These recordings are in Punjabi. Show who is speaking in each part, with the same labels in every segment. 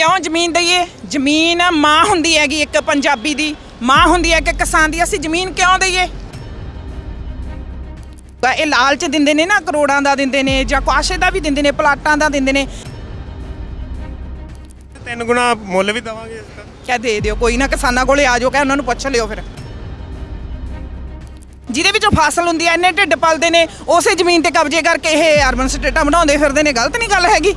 Speaker 1: ਕਿਉਂ ਜ਼ਮੀਨ ਦਈਏ? ਜ਼ਮੀਨ ਮਾਂ ਹੁੰਦੀ ਹੈਗੀ ਇੱਕ ਪੰਜਾਬੀ ਦੀ। ਮਾਂ ਹੁੰਦੀ ਹੈ ਕਿ ਕਿਸਾਨ ਦੀ। ਅਸੀਂ ਜ਼ਮੀਨ ਕਿਉਂ ਦਈਏ? ਤਾਂ ਇਹ ਲਾਲਚ ਦਿੰਦੇ ਨੇ ਨਾ ਕਰੋੜਾਂ ਦਾ ਦਿੰਦੇ ਨੇ ਜਾਂ ਕੁਆਸ਼ੇ ਦਾ ਵੀ ਦਿੰਦੇ ਨੇ ਪਲਾਟਾਂ ਦਾ ਦਿੰਦੇ ਨੇ।
Speaker 2: ਤਿੰਨ ਗੁਣਾ ਮੁੱਲ ਵੀ ਦਵਾਂਗੇ ਇਸ ਦਾ
Speaker 1: ਕਿਆ ਦੇ ਦਿਓ ਕੋਈ ਨਾ ਕਿਸਾਨਾਂ ਕੋਲੇ ਆ ਜਾਓ ਕਿ ਉਹਨਾਂ ਨੂੰ ਪੁੱਛ ਲਿਓ ਫਿਰ। ਜਿਹਦੇ ਵਿੱਚੋਂ ਫਸਲ ਹੁੰਦੀ ਐ ਇੰਨੇ ਢਿੱਡ ਪਲਦੇ ਨੇ ਉਸੇ ਜ਼ਮੀਨ ਤੇ ਕਬਜ਼ੇ ਕਰਕੇ ਇਹ ਅਰਬਨ ਸਟੇਟਾਂ ਬਣਾਉਂਦੇ ਫਿਰਦੇ ਨੇ। ਗਲਤ ਨਹੀਂ ਗੱਲ ਹੈਗੀ।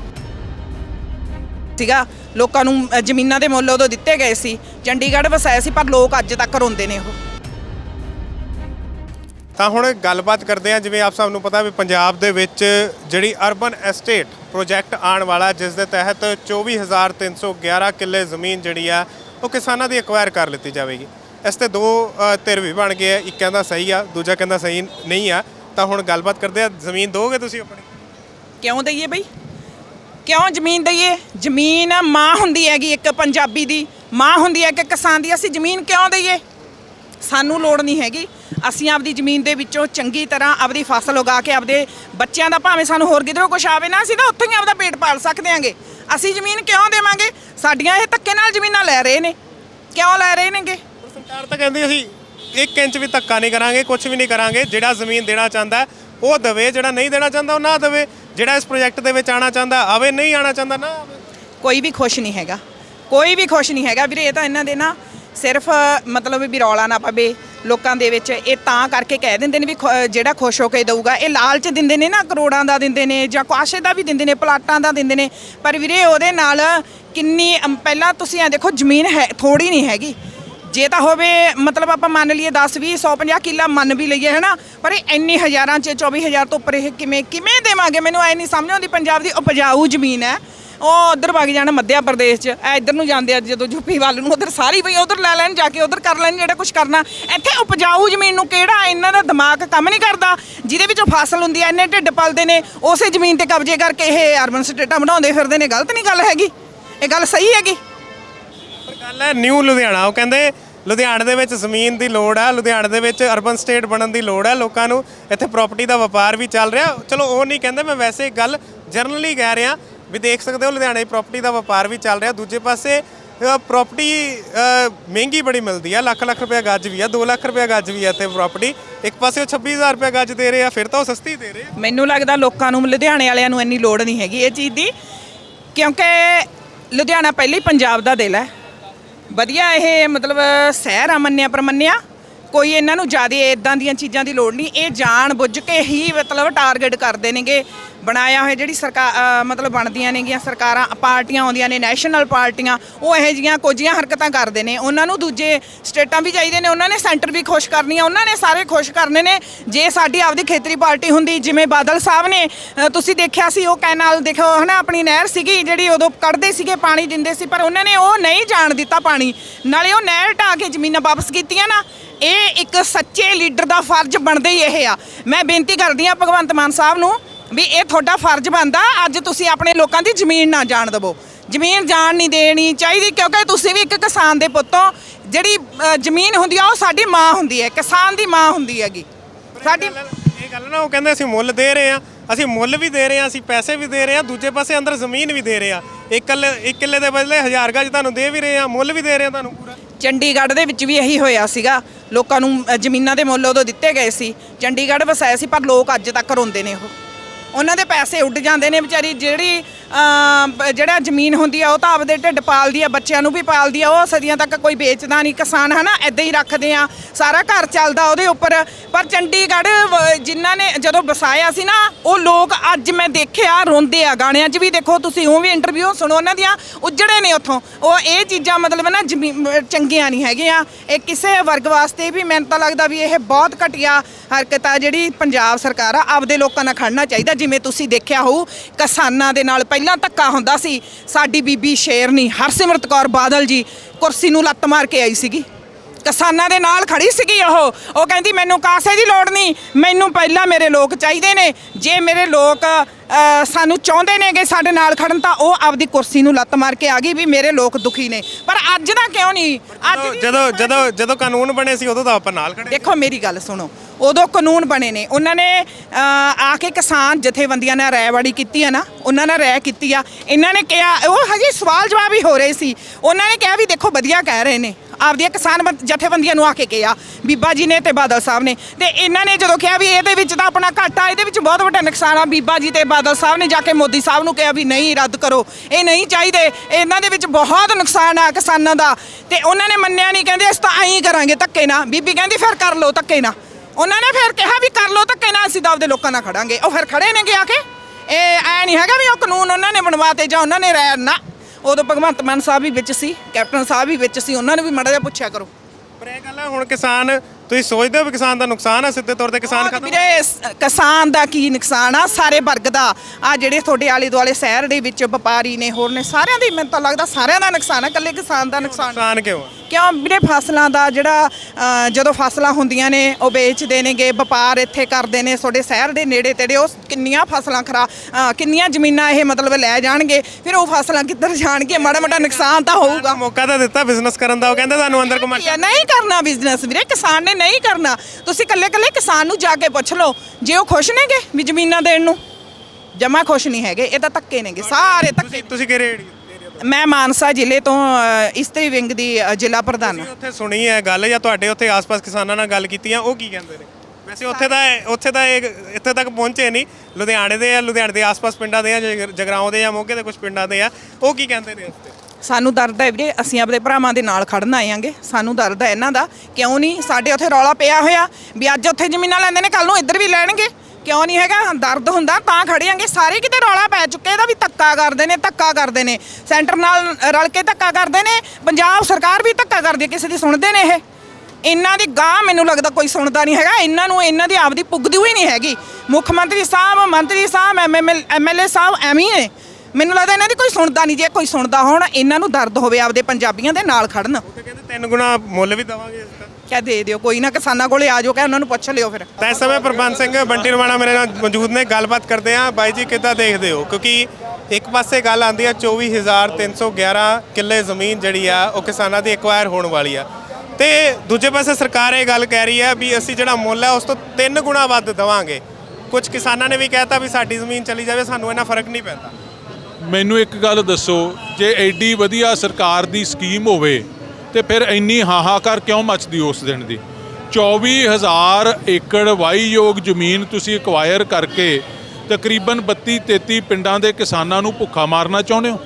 Speaker 1: ਸੀਗਾ ਲੋਕਾਂ ਨੂੰ ਅ, ਜ਼ਮੀਨਾਂ ਦੇ ਮੁੱਲ ਉਦੋਂ ਦਿੱਤੇ ਗਏ ਸੀ। ਚੰਡੀਗੜ੍ਹ ਵਸਾਇਆ ਸੀ ਪਰ ਲੋਕ ਅੱਜ ਤੱਕ ਰੋਂਦੇ ਨੇ ਉਹ।
Speaker 2: ਤਾਂ ਹੁਣ ਗੱਲਬਾਤ ਕਰਦੇ ਹਾਂ ਜਿਵੇਂ ਆਪ ਸਭ ਨੂੰ ਪਤਾ ਵੀ ਪੰਜਾਬ ਦੇ ਵਿੱਚ ਜਿਹੜੀ ਅਰਬਨ ਐਸਟੇਟ ਪ੍ਰੋਜੈਕਟ ਆਉਣ ਵਾਲਾ ਜਿਸ ਦੇ ਤਹਿਤ 24311 ਕਿੱਲੇ ਜ਼ਮੀਨ ਜਿਹੜੀ ਆ ਉਹ ਕਿਸਾਨਾਂ ਦੀ ਐਕਵਾਇਰ ਕਰ ਲਿੱਤੀ ਜਾਵੇਗੀ। ਇਸ ਤੇ ਦੋ ਅ, ਧਿਰ ਵੀ ਬਣ ਗਏ ਆ ਇੱਕ ਕਹਿੰਦਾ ਸਹੀ ਆ ਦੂਜਾ ਕਹਿੰਦਾ ਸਹੀ ਨਹੀਂ ਆ। ਤਾਂ ਹੁਣ ਗੱਲਬਾਤ ਕਰਦੇ ਆ ਜ਼ਮੀਨ ਦੋਗੇ ਤੁਸੀਂ ਆਪਣੀ?
Speaker 1: ਕਿਉਂ ਦਈਏ ਬਈ? ਕਿਉਂ ਜ਼ਮੀਨ ਦਈਏ? ਜ਼ਮੀਨ ਮਾਂ ਹੁੰਦੀ ਹੈਗੀ ਇੱਕ ਪੰਜਾਬੀ ਦੀ। ਮਾਂ ਹੁੰਦੀ ਹੈ ਕਿ ਕਿਸਾਨ ਦੀ। ਅਸੀਂ ਜ਼ਮੀਨ ਕਿਉਂ ਦਈਏ? ਸਾਨੂੰ ਲੋੜ ਨਹੀਂ ਹੈਗੀ। ਅਸੀਂ ਆਪਦੀ ਜ਼ਮੀਨ ਦੇ ਵਿੱਚੋਂ ਚੰਗੀ ਤਰ੍ਹਾਂ ਆਪਦੀ ਫਸਲ ਉਗਾ ਕੇ ਆਪਦੇ ਬੱਚਿਆਂ ਦਾ ਭਾਵੇਂ ਸਾਨੂੰ ਹੋਰ ਕਿਧਰੋਂ ਕੁਝ ਆਵੇ ਨਾ, ਅਸੀਂ ਤਾਂ ਉੱਥੋਂ ਹੀ ਆਪਦਾ ਪੇਟ ਪਾਲ ਸਕਦੇ ਆਂਗੇ ਅਸੀਂ ਜ਼ਮੀਨ ਕਿਉਂ ਦੇਵਾਂਗੇ? ਸਾਡੀਆਂ ਇਹ ਧੱਕੇ ਨਾਲ ਜ਼ਮੀਨਾਂ ਲੈ ਰਹੇ ਨੇ। ਕਿਉਂ ਲੈ ਰਹੇ ਨੇਗੇ?
Speaker 2: ਸਰਕਾਰ ਤਾਂ ਕਹਿੰਦੀ ਅਸੀਂ 1 ਇੰਚ ਵੀ ਧੱਕਾ ਨਹੀਂ ਕਰਾਂਗੇ ਕੁਝ ਵੀ ਨਹੀਂ ਕਰਾਂਗੇ। ਜਿਹੜਾ ਜ਼ਮੀਨ ਦੇਣਾ ਚਾਹੁੰਦਾ ਉਹ ਦੇਵੇ। ਜਿਹੜਾ ਨਹੀਂ ਦੇਣਾ ਚਾਹੁੰਦਾ, ਉਹ ਨਾ ਦੇਵੇ। ਜਿਹੜਾ ਇਸ ਪ੍ਰੋਜੈਕਟ ਦੇ ਵਿੱਚ ਆਣਾ ਚਾਹੁੰਦਾ ਆਵੇ ਨਹੀਂ ਆਣਾ ਚਾਹੁੰਦਾ ਨਾ ਆਵੇ।
Speaker 1: ਕੋਈ ਵੀ ਖੁਸ਼ ਨਹੀਂ ਹੈਗਾ। ਕੋਈ ਵੀ ਖੁਸ਼ ਨਹੀਂ ਹੈਗਾ। ਵੀਰੇ ਇਹ ਤਾਂ ਇਹਨਾਂ ਦੇ ਨਾ ਸਿਰਫ ਮਤਲਬ ਵੀ ਰੌਲਾ ਨਾ ਪਵੇ ਲੋਕਾਂ ਦੇ ਵਿੱਚ। ਇਹ ਤਾਂ ਕਰਕੇ ਕਹਿ ਦਿੰਦੇ ਨੇ ਵੀ ਖੁ- ਜਿਹੜਾ ਖੁਸ਼ ਹੋ ਕੇ ਦਊਗਾ ਇਹ ਲਾਲਚ ਦਿੰਦੇ ਨੇ ਨਾ ਕਰੋੜਾਂ ਦਾ ਦਿੰਦੇ ਨੇ ਜਾਂ ਕੁਆਸ਼ੇ ਦਾ ਵੀ ਦਿੰਦੇ ਨੇ ਪਲਾਟਾਂ ਦਾ ਦਿੰਦੇ ਨੇ। ਪਰ ਵੀਰੇ ਉਹਦੇ ਨਾਲ ਕਿੰਨੀ ਅਮ, ਪਹਿਲਾਂ ਤੁਸੀਂ ਆ ਦੇਖੋ ਜ਼ਮੀਨ ਹੈ ਥੋੜੀ ਨਹੀਂ ਹੈਗੀ। ਜੇ ਤਾਂ ਹੋਵੇ, ਮਤਲਬ ਆਪਾਂ ਮੰਨ ਲਈਏ 10 20 150 ਕਿੱਲਾ ਮੰਨ ਵੀ ਲਈਏ, ਹਨਾ? ਪਰ ਇਹ ਇੰਨੀ ਹਜ਼ਾਰਾਂ ਚ 24000 ਤੋਂ ਉੱਪਰ ਇਹ ਕਿਵੇਂ ਕਿਵੇਂ ਦੇਵਾਂਗੇ? ਮੈਨੂੰ ਐ ਨਹੀਂ ਸਮਝ ਆਉਂਦੀ ਪੰਜਾਬ ਦੀ ਉਪਜਾਊ ਜ਼ਮੀਨ ਹੈ। ਉਹ ਉਧਰ ਵਗ ਜਾਣਾ ਮੱਧਿਆ ਪ੍ਰਦੇਸ਼ ਚ। ਐ ਇੱਧਰ ਨੂੰ ਜਾਂਦੇ ਆ, ਜਦੋਂ ਯੂਪੀ ਵੱਲ ਨੂੰ, ਉਧਰ ਸਾਰੀ ਬਈ ਉਧਰ ਲੈ ਲੈਣ, ਜਾ ਕੇ ਉਧਰ ਕਰ ਲੈਣ ਜਿਹੜਾ ਕੁਝ ਕਰਨਾ। ਇੱਥੇ ਉਪਜਾਊ ਜ਼ਮੀਨ ਨੂੰ ਕਿਹੜਾ ਇਹਨਾਂ ਦਾ ਦਿਮਾਗ ਕੰਮ ਨਹੀਂ ਕਰਦਾ? ਜਿਹਦੇ ਵਿੱਚੋਂ ਫਸਲ ਹੁੰਦੀ ਐ ਇੰਨੇ ਢਿੱਡ ਪਲਦੇ ਨੇ, ਉਸੇ ਜ਼ਮੀਨ ਤੇ ਕਬਜ਼ੇ ਕਰਕੇ ਇਹ ਅਰਬਨ ਸਟੇਟਾਂ ਬਣਾਉਂਦੇ ਫਿਰਦੇ ਨੇ। ਗਲਤ ਨਹੀਂ ਗੱਲ ਹੈਗੀ। ਇਹ ਗੱਲ ਸਹੀ ਹੈਗੀ।
Speaker 2: ਪਰ ਗੱਲ ਹੈ ਨਿਊ ਲੁਧਿਆਣਾ, ਉਹ ਕਹਿੰਦੇ ਲੁਧਿਆਣੇ ਦੇ ਵਿੱਚ ਜ਼ਮੀਨ ਦੀ ਲੋੜ ਆ, ਲੁਧਿਆਣੇ ਦੇ ਵਿੱਚ ਅਰਬਨ ਸਟੇਟ ਬਣਨ ਦੀ ਲੋੜ ਹੈ ਲੋਕਾਂ ਨੂੰ ਇੱਥੇ ਪ੍ਰਾਪਰਟੀ ਦਾ ਵਪਾਰ ਵੀ ਚੱਲ ਰਿਹਾ। ਚਲੋ ਉਹ ਨਹੀਂ ਕਹਿੰਦੇ, ਮੈਂ ਵੈਸੇ ਇੱਕ ਗੱਲ ਜਰਨਲੀ ਕਹਿ ਰਿਹਾ ਵੀ ਦੇਖ ਸਕਦੇ ਹੋ, ਲੁਧਿਆਣੇ ਪ੍ਰਾਪਰਟੀ ਦਾ ਵਪਾਰ ਵੀ ਚੱਲ ਰਿਹਾ। ਦੂਜੇ ਪਾਸੇ ਪ੍ਰਾਪਰਟੀ ਮਹਿੰਗੀ ਬੜੀ ਮਿਲਦੀ ਆ, ਲੱਖ ਲੱਖ ਰੁਪਏ ਗੱਜ ਵੀ ਆ 2 ਲੱਖ ਰੁਪਏ ਗੱਜ ਵੀ ਆ ਇੱਥੇ ਪ੍ਰਾਪਰਟੀ ਇੱਕ ਪਾਸੇ ਉਹ 26000 ਰੁਪਏ ਗੱਜ ਦੇ ਰਹੇ ਆ, ਫਿਰ ਤਾਂ ਉਹ ਸਸਤੀ ਦੇ ਰਹੇ
Speaker 1: ਮੈਨੂੰ ਲੱਗਦਾ ਲੋਕਾਂ ਨੂੰ, ਲੁਧਿਆਣੇ ਵਾਲਿਆਂ ਨੂੰ ਇੰਨੀ ਲੋੜ ਨਹੀਂ ਹੈਗੀ। ਇਹ ਚੀਜ਼ ਦੀ, ਕਿਉਂਕਿ ਲੁਧਿਆਣਾ ਪਹਿਲੇ ਹੀ ਪੰਜਾਬ ਦਾ ਦਿਲ ਹੈ। ਵਧੀਆ ਇਹ ਮਤਲਬ ਸ਼ਹਿਰ ਆ ਮੰਨਿਆ ਪ੍ਰਮੰਨਿਆ ਕੋਈ ਇਹਨਾਂ ਨੂੰ ਜ਼ਿਆਦਾ ਇਦਾਂ ਦੀਆਂ ਚੀਜ਼ਾਂ ਦੀ ਲੋੜ ਨਹੀਂ। ਇਹ ਜਾਣ ਬੁੱਝ ਕੇ ਹੀ ਮਤਲਬ ਟਾਰਗੇਟ ਕਰਦੇ ਨੇਗੇ। ਬਣਾਇਆ ਹੋਇਆ ਜਿਹੜੀ ਸਰਕਾਰ ਮਤਲਬ ਬਣਦੀਆਂ ਨੇਗੀਆਂ ਸਰਕਾਰਾਂ, ਪਾਰਟੀਆਂ ਆਉਂਦੀਆਂ ਨੇ ਨੈਸ਼ਨਲ ਪਾਰਟੀਆਂ, ਉਹ ਇਹੋ ਜੀਆਂ ਕੋਝੀਆਂ ਹਰਕਤਾਂ ਕਰਦੇ ਨੇ। ਉਹਨਾਂ ਨੂੰ ਦੂਜੇ ਸਟੇਟਾਂ ਵੀ ਚਾਹੀਦੇ ਨੇ, ਉਹਨਾਂ ਨੇ ਸੈਂਟਰ ਵੀ ਖੁਸ਼ ਕਰਨੀਆਂ, ਉਹਨਾਂ ਨੇ ਸਾਰੇ ਖੁਸ਼ ਕਰਨੇ ਨੇ। ਜੇ ਸਾਡੀ ਆਪਦੀ ਖੇਤਰੀ ਪਾਰਟੀ ਹੁੰਦੀ, ਜਿਵੇਂ ਬਾਦਲ ਸਾਹਿਬ ਨੇ ਤੁਸੀਂ ਦੇਖਿਆ ਸੀ, ਉਹ ਕੈਨਾਲ ਦੇਖੋ, ਹਨਾ, ਆਪਣੀ ਨਹਿਰ ਸੀਗੀ, ਜਿਹੜੀ ਉਦੋਂ ਕੱਢਦੇ ਸੀਗੇ, ਪਾਣੀ ਦਿੰਦੇ ਸੀ, ਪਰ ਉਹਨਾਂ ਨੇ ਉਹ ਨਹੀਂ ਜਾਣ ਦਿੱਤਾ ਪਾਣੀ। ਨਾਲੇ ਉਹ ਨਹਿਰ ਢਾਹ ਕੇ ਜ਼ਮੀਨਾਂ ਵਾਪਸ ਕੀਤੀਆਂ ਨਾ। ਇਹ ਇੱਕ ਸੱਚੇ ਲੀਡਰ ਦਾ ਫਰਜ਼ ਬਣਦਾ ਹੀ ਇਹ ਆ। ਮੈਂ ਬੇਨਤੀ ਕਰਦੀ ਆ ਭਗਵੰਤ ਮਾਨ ਸਾਹਿਬ ਨੂੰ ਵੀ ਇਹ ਤੁਹਾਡਾ ਫਰਜ਼ ਬਣਦਾ, ਅੱਜ ਤੁਸੀਂ ਆਪਣੇ ਲੋਕਾਂ ਦੀ ਜ਼ਮੀਨ ਨਾ ਜਾਣ ਦਿਵੋ। ਜ਼ਮੀਨ ਜਾਣ ਨਹੀਂ ਦੇਣੀ ਚਾਹੀਦੀ ਕਿਉਂਕਿ ਤੁਸੀਂ ਵੀ ਇੱਕ ਕਿਸਾਨ ਦੇ ਪੁੱਤੋਂ ਜਿਹੜੀ ਜ਼ਮੀਨ ਹੁੰਦੀ ਆ, ਉਹ ਸਾਡੀ ਮਾਂ ਹੁੰਦੀ ਹੈ, ਕਿਸਾਨ ਦੀ ਮਾਂ ਹੁੰਦੀ ਹੈਗੀ। ਸਾਡੀ
Speaker 2: ਇਹ ਗੱਲ ਨਾ ਉਹ ਕਹਿੰਦੇ ਅਸੀਂ ਮੁੱਲ ਦੇ ਰਹੇ ਆ ਅਸੀਂ ਮੁੱਲ ਵੀ ਦੇ ਰਹੇ ਹਾਂ ਅਸੀਂ ਪੈਸੇ ਵੀ ਦੇ ਰਹੇ ਹਾਂ ਦੂਜੇ ਪਾਸੇ ਅੰਦਰ ਜ਼ਮੀਨ ਵੀ ਦੇ ਰਹੇ ਹਾਂ। ਇੱਕ ਕਿੱਲੇ ਇੱਕ ਕਿੱਲੇ ਦੇ ਬਦਲੇ ਹਜ਼ਾਰ ਗਜ ਤੁਹਾਨੂੰ ਦੇ ਵੀ ਰਹੇ ਹਾਂ ਮੁੱਲ ਵੀ ਦੇ ਰਹੇ ਹਾਂ ਤੁਹਾਨੂੰ ਪੂਰਾ।
Speaker 1: ਚੰਡੀਗੜ੍ਹ ਦੇ ਵਿੱਚ ਵੀ ਇਹੀ ਹੋਇਆ ਸੀਗਾ। ਲੋਕਾਂ ਨੂੰ ਅ, ਜ਼ਮੀਨਾਂ ਦੇ ਮੁੱਲ ਉਦੋਂ ਦਿੱਤੇ ਗਏ ਸੀ। ਚੰਡੀਗੜ੍ਹ ਵਸਾਇਆ ਸੀ ਪਰ ਲੋਕ ਅੱਜ ਤੱਕ ਰੋਂਦੇ ਨੇ ਉਹ। ਉਹਨਾਂ ਦੇ ਪੈਸੇ ਉੱਡ ਜਾਂਦੇ ਨੇ ਵਿਚਾਰੀ ਜਿਹੜੀ ਜਿਹੜਾ ਜ਼ਮੀਨ ਹੁੰਦੀ ਆ, ਉਹ ਤਾਂ ਆਪਦੇ ਢਿੱਡ ਪਾਲਦੀ ਆ, ਬੱਚਿਆਂ ਨੂੰ ਵੀ ਪਾਲਦੀ ਆ, ਉਹ ਸਦੀਆਂ ਤੱਕ ਕੋਈ ਵੇਚਦਾ ਨਹੀਂ, ਕਿਸਾਨ ਹਨਾ ਐਦਾਂ ਹੀ ਰੱਖਦੇ ਆ। ਸਾਰਾ ਘਰ ਚੱਲਦਾ ਉਹਦੇ ਉੱਪਰ। ਪਰ ਚੰਡੀਗੜ੍ਹ, ਵ- ਜਿਨ੍ਹਾਂ ਨੇ ਜਦੋਂ ਵਸਾਇਆ ਸੀ ਨਾ, ਉਹ ਲੋਕ ਅੱਜ ਮੈਂ ਦੇਖਿਆ, ਰੋਂਦੇ ਆ ਗਾਣਿਆਂ 'ਚ ਵੀ ਦੇਖੋ, ਤੁਸੀਂ ਉਹ ਵੀ ਇੰਟਰਵਿਊ ਸੁਣੋ, ਉਹਨਾਂ ਦੀਆਂ ਉੱਜੜੇ ਨੇ ਉੱਥੋਂ। ਉਹ ਇਹ ਚੀਜ਼ਾਂ ਮਤਲਬ ਨਾ ਜ਼ਮੀਨ ਚੰਗੀਆਂ ਨਹੀਂ ਹੈਗੀਆਂ। ਇਹ ਕਿਸੇ ਵਰਗ ਵਾਸਤੇ ਵੀ ਮੈਨੂੰ ਤਾਂ ਲੱਗਦਾ ਵੀ ਇਹ ਬਹੁਤ ਘਟੀਆ ਹਰਕਤ ਆ, ਜਿਹੜੀ ਪੰਜਾਬ ਸਰਕਾਰ ਆ, ਆਪਦੇ ਲੋਕਾਂ ਨਾਲ ਖੜਨਾ ਚਾਹੀਦਾ, ਜਿਵੇਂ ਤੁਸੀਂ ਦੇਖਿਆ ਹੋਊ, ਕਿਸਾਨਾਂ ਦੇ ਨਾਲ ਪਹਿਲਾਂ ਪਹਿਲਾਂ ਧੱਕਾ ਹੁੰਦਾ ਸੀ, ਸਾਡੀ ਬੀਬੀ ਸ਼ੇਰਨੀ ਹਰਸਿਮਰਤ ਕੌਰ ਬਾਦਲ ਜੀ ਕੁਰਸੀ ਨੂੰ ਲੱਤ ਮਾਰ ਕੇ ਆਈ ਸੀਗੀ। ਕਿਸਾਨਾਂ ਦੇ ਨਾਲ ਖੜੀ ਸੀਗੀ ਉਹ। ਉਹ ਕਹਿੰਦੀ ਮੈਨੂੰ ਕਾਸੇ ਦੀ ਲੋੜ ਨਹੀਂ। ਮੈਨੂੰ ਪਹਿਲਾਂ ਮੇਰੇ ਲੋਕ ਚਾਹੀਦੇ ਨੇ। ਜੇ ਮੇਰੇ ਲੋਕ ਸਾਨੂੰ ਚਾਹੁੰਦੇ ਨੇਗੇ ਸਾਡੇ ਨਾਲ ਖੜਨ ਤਾਂ ਉਹ ਆਪਦੀ ਕੁਰਸੀ ਨੂੰ ਲੱਤ ਮਾਰ ਕੇ ਆ ਗਈ ਵੀ ਮੇਰੇ ਲੋਕ ਦੁਖੀ ਨੇ। ਪਰ ਅੱਜ ਦਾ ਕਿਉਂ ਨਹੀਂ? ਅੱਜ
Speaker 2: ਜਦੋਂ ਜਦੋਂ ਜਦੋਂ ਕਾਨੂੰਨ ਬਣੇ ਸੀ ਉਦੋਂ ਤਾਂ ਆਪਾਂ ਨਾਲ ਖੜੇ
Speaker 1: ਦੇਖੋ ਮੇਰੀ ਗੱਲ ਸੁਣੋ। ਉਦੋਂ ਕਾਨੂੰਨ ਬਣੇ ਨੇ। ਉਹਨਾਂ ਨੇ ਆ ਕੇ ਕਿਸਾਨ ਜਥੇਬੰਦੀਆਂ ਨਾਲ ਰਾਇਵਾੜੀ ਕੀਤੀ ਆ ਨਾ। ਉਹਨਾਂ ਨਾਲ ਰਾਇ ਕੀਤੀ ਆ। ਇਹਨਾਂ ਨੇ ਕਿਹਾ ਉਹ ਹਜੇ ਸਵਾਲ ਜਵਾਬ ਹੀ ਹੋ ਰਹੇ ਸੀ। ਉਹਨਾਂ ਨੇ ਕਿਹਾ ਵੀ ਦੇਖੋ ਵਧੀਆ ਕਹਿ ਰਹੇ ਨੇ। ਆਪਦੀਆਂ ਕਿਸਾਨ ਬੰ- ਜਥੇਬੰਦੀਆਂ ਨੂੰ ਆ ਕੇ ਕਿਹਾ, ਬੀਬਾ ਜੀ ਨੇ ਤੇ ਬਾਦਲ ਸਾਹਿਬ ਨੇ। ਤੇ ਇਹਨਾਂ ਨੇ ਜਦੋਂ ਕਿਹਾ ਵੀ ਇਹਦੇ ਵਿੱਚ ਤਾਂ ਆਪਣਾ ਘਾਟਾ, ਇਹਦੇ ਵਿੱਚ ਬਹੁਤ ਵੱਡਾ ਨੁਕਸਾਨ ਆ, ਬੀਬਾ ਜੀ ਤੇ ਬਾਦਲ ਸਾਹਿਬ ਨੇ ਜਾ ਕੇ ਮੋਦੀ ਸਾਹਿਬ ਨੂੰ ਕਿਹਾ ਵੀ ਨਹੀਂ, ਰੱਦ ਕਰੋ। ਇਹ ਨਹੀਂ ਚਾਹੀਦੇ। ਇਹਨਾਂ ਦੇ ਵਿੱਚ ਬਹੁਤ ਨੁਕਸਾਨ ਆ ਕਿਸਾਨਾਂ ਦਾ। ਤੇ ਉਹਨਾਂ ਨੇ ਮੰਨਿਆ ਨਹੀਂ, ਕਹਿੰਦੇ ਅਸੀਂ ਤਾਂ ਐਂ ਕਰਾਂਗੇ, ਧੱਕੇ ਨਾਲ। ਬੀਬੀ ਕਹਿੰਦੀ, ਫਿਰ ਕਰ ਲਓ ਧੱਕੇ ਨਾਲ। ਉਹਨਾਂ ਨੇ ਫਿਰ ਕਿਹਾ ਵੀ ਕਰ ਲਓ ਧੱਕੇ ਨਾਲ, ਅਸੀਂ ਤਾਂ ਆਪਦੇ ਲੋਕਾਂ ਨਾਲ ਖੜਾਂਗੇ। ਉਹ ਫਿਰ ਖੜੇ ਨੇਗੇ ਆ ਕੇ। ਇਹ ਐ ਨਹੀਂ ਹੈਗਾ ਵੀ ਉਹ ਕਾਨੂੰਨ ਉਹਨਾਂ ਨੇ ਬਣਵਾਤੇ ਜਾਂ ਉਹਨਾਂ ਨੇ ਰਾਇ ਨਾ ਉਦੋਂ ਭਗਵੰਤ ਮਾਨ ਸਾਹਿਬ ਵੀ ਵਿੱਚ ਸੀ, ਕੈਪਟਨ ਸਾਹਿਬ ਵੀ ਵਿੱਚ ਸੀ, ਉਹਨਾਂ ਨੂੰ ਵੀ ਮਾੜਾ ਜਿਹਾ ਪੁੱਛਿਆ ਕਰੋ।
Speaker 2: ਪਰ ਇਹ ਗੱਲ ਹੈ ਹੁਣ ਕਿਸਾਨ ਤੁਸੀਂ ਸੋਚਦੇ ਹੋ ਵੀ ਕਿਸਾਨ ਦਾ ਨੁਕਸਾਨ ਹੈ ਸਿੱਧੇ ਤੌਰ ਤੇ ਕਿਸਾਨ
Speaker 1: ਬਹੁਤ
Speaker 2: ਖਤਮ
Speaker 1: ਵੀਰੇ ਸ- ਕਿਸਾਨ ਦਾ ਕੀ ਨੁਕਸਾਨ ਆ? ਸਾਰੇ ਵਰਗ ਦਾ। ਆ ਜਿਹੜੇ ਤੁਹਾਡੇ ਆਲੇ ਦੁਆਲੇ ਸ਼ਹਿਰ ਦੇ ਵਿੱਚ ਵਪਾਰੀ ਨੇ ਹੋਰ ਨੇ ਸਾਰਿਆਂ ਦੀ ਮੈਨੂੰ ਤਾਂ ਲੱਗਦਾ ਸਾਰਿਆਂ ਦਾ ਨੁਕਸਾਨ ਹੈ ਇਕੱਲੇ ਕਿਸਾਨ ਦਾ ਨੁਕਸਾਨ।
Speaker 2: ਨੁਕਸਾਨ ਕਿਉਂ ਆ?
Speaker 1: ਕਿਉਂ ਵੀਰੇ ਫਸਲਾਂ ਦਾ ਜਿਹੜਾ ਅ, ਜਦੋਂ ਫਸਲਾਂ ਹੁੰਦੀਆਂ ਨੇ ਉਹ ਵੇਚਦੇ ਨੇਗੇ ਵਪਾਰ ਇੱਥੇ ਕਰਦੇ ਨੇ ਤੁਹਾਡੇ ਸ਼ਹਿਰ ਦੇ ਨੇੜੇ ਤੇੜੇ ਉਹ ਕਿੰਨੀਆਂ ਫਸਲਾਂ ਖਰਾ ਅ, ਕਿੰਨੀਆਂ ਜ਼ਮੀਨਾਂ ਇਹ ਮਤਲਬ ਲੈ ਜਾਣਗੇ ਫਿਰ ਉਹ ਫਸਲਾਂ ਕਿੱਧਰ ਜਾਣਗੇ? ਮਾੜਾ ਮਾੜਾ ਨੁਕਸਾਨ ਤਾਂ ਹੋਊਗਾ।
Speaker 2: ਮੌਕਾ ਤਾਂ ਦਿੱਤਾ ਬਿਜ਼ਨਸ ਕਰਨ ਦਾ ਉਹ ਕਹਿੰਦੇ ਤੁਹਾਨੂੰ ਅੰਦਰ ਘੁਮਾ
Speaker 1: ਕੀ। ਆ, ਨਹੀਂ ਕਰਨਾ ਬਿਜ਼ਨਸ ਵੀਰੇ ਕਿਸਾਨ ਨੇ ਨਹੀਂ ਕਰਨਾ। ਤੁਸੀਂ ਕੱਲੇ ਕੱਲੇ ਕਿਸਾਨ ਨੂੰ ਜਾ ਕੇ ਪੁੱਛ ਲਓ ਜੇ ਉਹ ਖੁਸ਼ ਨੇਗੇ ਵੀ ਜ਼ਮੀਨਾਂ ਦੇਣ ਨੂੰ? ਜਮਾ ਖੁਸ਼ ਨਹੀਂ ਹੈਗੇ ਇਹ ਤਾਂ ਧੱਕੇ ਨੇਗੇ ਸਾਰੇ ਧੱਕੇ
Speaker 2: ਤੁਸੀਂ ਤੁਸੀਂ ਕਿਹੜੇ ਏਰੀਆ
Speaker 1: ਮੈਂ ਮਾਨਸਾ ਜ਼ਿਲ੍ਹੇ ਤੋਂ ਅ, ਇਸਤਰੀ ਵਿੰਗ ਦੀ ਅ, ਜ਼ਿਲ੍ਹਾ ਪ੍ਰਧਾਨ ਹਾਂ।
Speaker 2: ਤੁਸੀਂ ਉੱਥੇ ਸੁਣੀ ਹੈ ਗੱਲ ਜਾਂ ਤੁਹਾਡੇ ਉੱਥੇ ਆਸ-ਪਾਸ ਕਿਸਾਨਾਂ ਨਾਲ ਗੱਲ ਕੀਤੀ ਆ ਉਹ ਕੀ ਕਹਿੰਦੇ ਨੇ? ਵੈਸੇ ਉੱਥੇ ਤਾਂ ਉੱਥੇ ਤਾਂ ਇਹ ਇੱਥੇ ਤੱਕ ਪਹੁੰਚੇ ਨਹੀਂ। ਲੁਧਿਆਣੇ ਦੇ ਆ ਲੁਧਿਆਣੇ ਦੇ ਆਸ-ਪਾਸ ਪਿੰਡਾਂ ਦੇ ਆ ਜਗ- ਜਗਰਾਓਂ ਦੇ ਜਾਂ ਮੋਗੇ ਦੇ ਕੁਝ ਪਿੰਡਾਂ ਦੇ ਆ। ਉਹ ਕੀ ਕਹਿੰਦੇ ਨੇ ਇਸ ਤੇ?
Speaker 1: ਸਾਨੂੰ ਦਰਦ ਹੈ ਵੀਰੇ, ਅਸੀਂ ਆਪਣੇ ਭਰਾਵਾਂ ਦੇ ਨਾਲ ਖੜਨ ਆਏ ਆਂਗੇ। ਸਾਨੂੰ ਦਰਦ ਹੈ ਇਹਨਾਂ ਦਾ। ਕਿਉਂ ਨਹੀਂ? ਸਾਡੇ ਉੱਥੇ ਰੌਲਾ ਪਿਆ ਹੋਇਆ ਵੀ ਅੱਜ ਉੱਥੇ ਜ਼ਮੀਨਾਂ ਲੈਂਦੇ ਨੇ ਕੱਲ ਨੂੰ ਇੱਧਰ ਵੀ ਲੈਣਗੇ। ਕਿਉਂ ਨਹੀਂ ਹੈਗਾ? ਦਰਦ ਹੁੰਦਾ, ਤਾਂ ਖੜੇ ਆਂਗੇ। ਸਾਰੇ ਕਿਤੇ ਰੌਲਾ ਪੈ ਚੁੱਕੇ ਇਹਦਾ ਵੀ ਧੱਕਾ ਕਰਦੇ ਨੇ, ਧੱਕਾ ਕਰਦੇ ਨੇ। ਸੈਂਟਰ ਨਾਲ ਰਲ ਕੇ ਧੱਕਾ ਕਰਦੇ ਨੇ। ਪੰਜਾਬ ਸਰਕਾਰ ਵੀ ਧੱਕਾ ਕਰਦੀ ਹੈ, ਕਿਸੇ ਦੀ ਸੁਣਦੇ ਨੇ ਇਹ? ਇਹਨਾਂ ਦੀ ਗਾਂ ਮੈਨੂੰ ਲੱਗਦਾ ਕੋਈ ਸੁਣਦਾ ਨਹੀਂ ਹੈਗਾ। ਇਹਨਾਂ ਨੂੰ, ਇਹਨਾਂ ਦੀ ਆਪਦੀ ਪੁੱਗਦੀ ਹੋਈ ਨਹੀਂ ਹੈਗੀ। ਮੁੱਖ ਮੰਤਰੀ ਸਾਹਿਬ ਮੰਤਰੀ ਸਾਹਿਬ ਐਮਐਲਏ ਸਾਹਿਬ ਐਵੇਂ ਹੀ ਨੇ। ਮੈਨੂੰ ਲੱਗਦਾ ਇਹਨਾਂ ਦੀ ਕੋਈ ਸੁਣਦਾ ਨਹੀਂ ਜੇ ਕੋਈ ਸੁਣਦਾ ਹੋਣ ਇਹਨਾਂ ਨੂੰ ਦਰਦ ਹੋਵੇ ਆਪਦੇ ਪੰਜਾਬੀਆਂ ਦੇ ਨਾਲ ਖੜਨ।
Speaker 2: ਉਹ ਤਾਂ ਕਹਿੰਦੇ ਤਿੰਨ ਗੁਣਾ ਮੁੱਲ ਵੀ ਦਵਾਂਗੇ ਇਸ ਦਾ
Speaker 1: ਕਿਆ ਦੇ ਦਿਓ ਕੋਈ ਨਾ ਕਿਸਾਨਾਂ ਕੋਲੇ ਆ ਜਾਓ ਕਿ ਉਹਨਾਂ ਨੂੰ ਪੁੱਛ ਲਿਓ ਫਿਰ।
Speaker 2: ਤਾਂ ਇਸ ਸਮੇਂ ਪ੍ਰਬੰਧ ਸਿੰਘ ਬੰਟੀ ਰਵਾਣਾ ਮੇਰੇ ਨਾਲ ਮੌਜੂਦ ਨੇ ਗੱਲਬਾਤ ਕਰਦੇ ਆ ਬਾਈ ਜੀ ਕਿੱਦਾਂ ਦੇਖਦੇ ਹੋ? ਕਿਉਂਕਿ ਇੱਕ ਪਾਸੇ ਗੱਲ ਆਉਂਦੀ ਆ 24311 ਕਿੱਲੇ ਜ਼ਮੀਨ ਜਿਹੜੀ ਆ ਉਹ ਕਿਸਾਨਾਂ ਦੀ ਐਕਵਾਇਰ ਹੋਣ ਵਾਲੀ ਆ। ਤੇ ਦੂਜੇ ਪਾਸੇ ਸਰਕਾਰ ਇਹ ਗੱਲ ਕਹਿ ਰਹੀ ਹੈ ਵੀ ਅਸੀਂ ਜਿਹੜਾ ਮੁੱਲ ਹੈ ਉਸ ਤੋਂ ਤਿੰਨ ਗੁਣਾ ਵੱਧ ਦਵਾਂਗੇ। ਕੁਝ ਕਿਸਾਨਾਂ ਨੇ ਵੀ ਕਹਿਤਾ ਵੀ ਸਾਡੀ ਜ਼ਮੀਨ ਚਲੀ ਜਾਵੇ ਸਾਨੂੰ ਇਹਨਾਂ ਫ਼ਰਕ ਨਹੀਂ ਪੈਂਦਾ।
Speaker 3: ਮੈਨੂੰ ਇੱਕ ਗੱਲ ਦੱਸੋ, ਜੇ ਐਡੀ ਵਧੀਆ ਸਰਕਾਰ ਦੀ ਸਕੀਮ ਹੋਵੇ ਤੇ ਫਿਰ ਇੰਨੀ ਹਾਹਾਕਾਰ ਕਿਉਂ ਮਚਦੀ ਉਸ ਦਿਨ ਦੀ? 24000 ਏਕੜ ਵਾਹੀਯੋਗ ਜ਼ਮੀਨ ਤੁਸੀਂ ਐਕਵਾਇਰ ਕਰਕੇ ਤਕਰੀਬਨ 32 33 ਪਿੰਡਾਂ ਦੇ ਕਿਸਾਨਾਂ ਨੂੰ ਭੁੱਖਾ ਮਾਰਨਾ ਚਾਹੁੰਦੇ ਹੋ?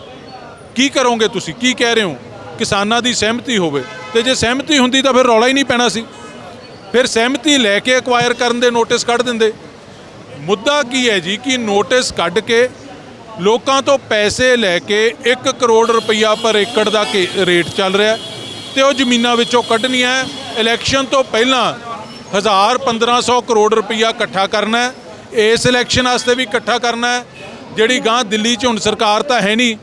Speaker 3: ਕੀ ਕਰੋਗੇ ਤੁਸੀਂ? ਕੀ ਕਹਿ ਰਹੇ ਹੋ? ਕਿਸਾਨਾਂ ਦੀ ਸਹਿਮਤੀ ਹੋਵੇ। ਤੇ ਜੇ ਸਹਿਮਤੀ ਹੁੰਦੀ ਤਾਂ ਫਿਰ ਰੌਲਾ ਹੀ ਨਹੀਂ ਪੈਣਾ ਸੀ। ਫਿਰ ਸਹਿਮਤੀ ਲੈ ਕੇ ਐਕਵਾਇਰ ਕਰਨ ਦੇ ਨੋਟਿਸ ਕੱਢ ਦਿੰਦੇ। ਮੁੱਦਾ ਕੀ ਹੈ ਜੀ ਕਿ ਨੋਟਿਸ ਕੱਢ ਕੇ ਲੋਕਾਂ ਤੋਂ ਪੈਸੇ ਲੈ ਕੇ 1 ਕਰੋੜ ਰੁਪਈਆ ਪਰ ਏਕੜ ਦਾ ਕੇ- ਰੇਟ ਚੱਲ ਰਿਹਾ ਹੈ ਤੇ ਉਹ ਜ਼ਮੀਨਾਂ ਵਿੱਚੋਂ ਕੱਢਣੀਆਂ ਹੈ। ਇਲੈਕਸ਼ਨ ਤੋਂ ਪਹਿਲਾਂ 1000 1500 ਕਰੋੜ ਰੁਪਈਆ ਇਕੱਠਾ ਕਰਨਾ ਹੈ। ਇਸ ਇਲੈਕਸ਼ਨ ਵਾਸਤੇ ਵੀ ਇਕੱਠਾ ਕਰਨਾ ਹੈ। ਜਿਹੜੀ ਗਾਂ ਦਿੱਲੀ 'ਚ ਹੁਣ ਸਰਕਾਰ ਤਾਂ ਹੈ ਨਹੀਂ,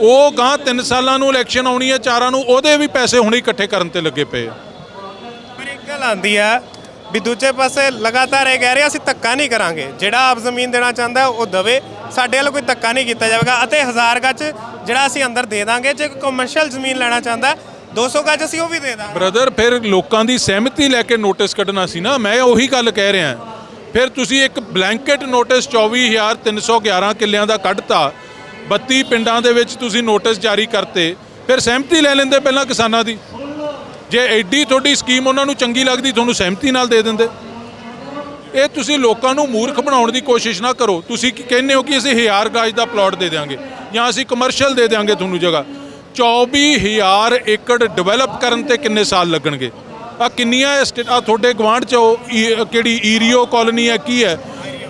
Speaker 3: ਉਹ ਗਾਂ 3 ਸਾਲਾਂ ਨੂੰ ਇਲੈਕਸ਼ਨ ਆਉਣੀ ਹੈ, ਚਾਰਾਂ ਨੂੰ ਉਹਦੇ ਵੀ ਪੈਸੇ ਹੁਣੇ ਇਕੱਠੇ ਕਰਨ ਤੇ ਲੱਗੇ ਪਏ ਆ।
Speaker 2: ਪਰ ਇੱਕ ਗੱਲ ਆਂਦੀ ਆ ਵੀ ਦੂਜੇ ਪਾਸੇ ਲਗਾਤਾਰ ਇਹ ਕਹਿ ਰਹੇ ਅਸੀਂ ਧੱਕਾ ਨਹੀਂ ਕਰਾਂਗੇ। ਜਿਹੜਾ ਆਪ ਜ਼ਮੀਨ ਦੇਣਾ ਚਾਹੁੰਦਾ ਉਹ ਦਵੇ। ਸਾਡੇ ਵੱਲੋਂ ਕੋਈ ਧੱਕਾ ਨਹੀਂ ਕੀਤਾ ਜਾਵੇਗਾ ਅਤੇ ਹਜ਼ਾਰ ਗੱਜ ਜਿਹੜਾ ਅਸੀਂ ਅੰਦਰ ਦੇ ਦਾਂਗੇ, ਜੇ ਕੋਈ ਕਮਰਸ਼ੀਅਲ ਜ਼ਮੀਨ ਲੈਣਾ ਚਾਹੁੰਦਾ 200 ਗੱਜ ਅਸੀਂ ਉਹ ਵੀ ਦੇ ਦਾਂਗੇ।
Speaker 3: ਬ੍ਰਦਰ ਫਿਰ ਲੋਕਾਂ ਦੀ ਸਹਿਮਤੀ ਲੈ ਕੇ ਨੋਟਿਸ ਕੱਢਣਾ ਸੀ ਨਾ, ਮੈਂ ਉਹੀ ਗੱਲ ਕਹਿ ਰਿਹਾ। ਫਿਰ ਤੁਸੀਂ ਇੱਕ ਬਲੈਂਕਟ ਨੋਟਿਸ 24311 ਕਿੱਲਿਆਂ ਦਾ ਕੱਢਤਾ। 32 ਪਿੰਡਾਂ ਦੇ ਵਿੱਚ ਤੁਸੀਂ ਨੋਟਿਸ ਜਾਰੀ ਕਰਤੇ। ਫਿਰ ਸਹਿਮਤੀ ਲੈ ਲੈਂਦੇ ਪਹਿਲਾਂ ਕਿਸਾਨਾਂ ਦੀ? ਜੇ ਐਡੀ ਤੁਹਾਡੀ ਸਕੀਮ ਉਹਨਾਂ ਨੂੰ ਚੰਗੀ ਲੱਗਦੀ, ਤੁਹਾਨੂੰ ਸਹਿਮਤੀ ਨਾਲ ਦੇ ਦਿੰਦੇ। ਇਹ ਤੁਸੀਂ ਲੋਕਾਂ ਨੂੰ ਮੂਰਖ ਬਣਾਉਣ ਦੀ ਕੋਸ਼ਿਸ਼ ਨਾ ਕਰੋ। ਤੁਸੀਂ ਕੀ ਕਹਿੰਦੇ ਹੋ ਕਿ ਅਸੀਂ ਹਜ਼ਾਰ ਗਾਜ ਦਾ ਪਲਾਟ ਦੇ ਦਿਆਂਗੇ ਜਾਂ ਅਸੀਂ ਕਮਰਸ਼ੀਅਲ ਦੇ ਦਿਆਂਗੇ ਤੁਹਾਨੂੰ ਜਗ੍ਹਾ। 24000 ਏਕੜ ਡਿਵੈਲਪ ਕਰਨ ਤੇ ਕਿੰਨੇ ਸਾਲ ਲੱਗਣਗੇ? ਆ ਕਿੰਨੀਆਂ ਆ ਤੁਹਾਡੇ ਗਵਾਂਢ ਚ ਉਹ ਈ- ਕਿਹੜੀ ਈਰੀਓ ਕਾਲੋਨੀ ਹੈ, ਕੀ ਹੈ?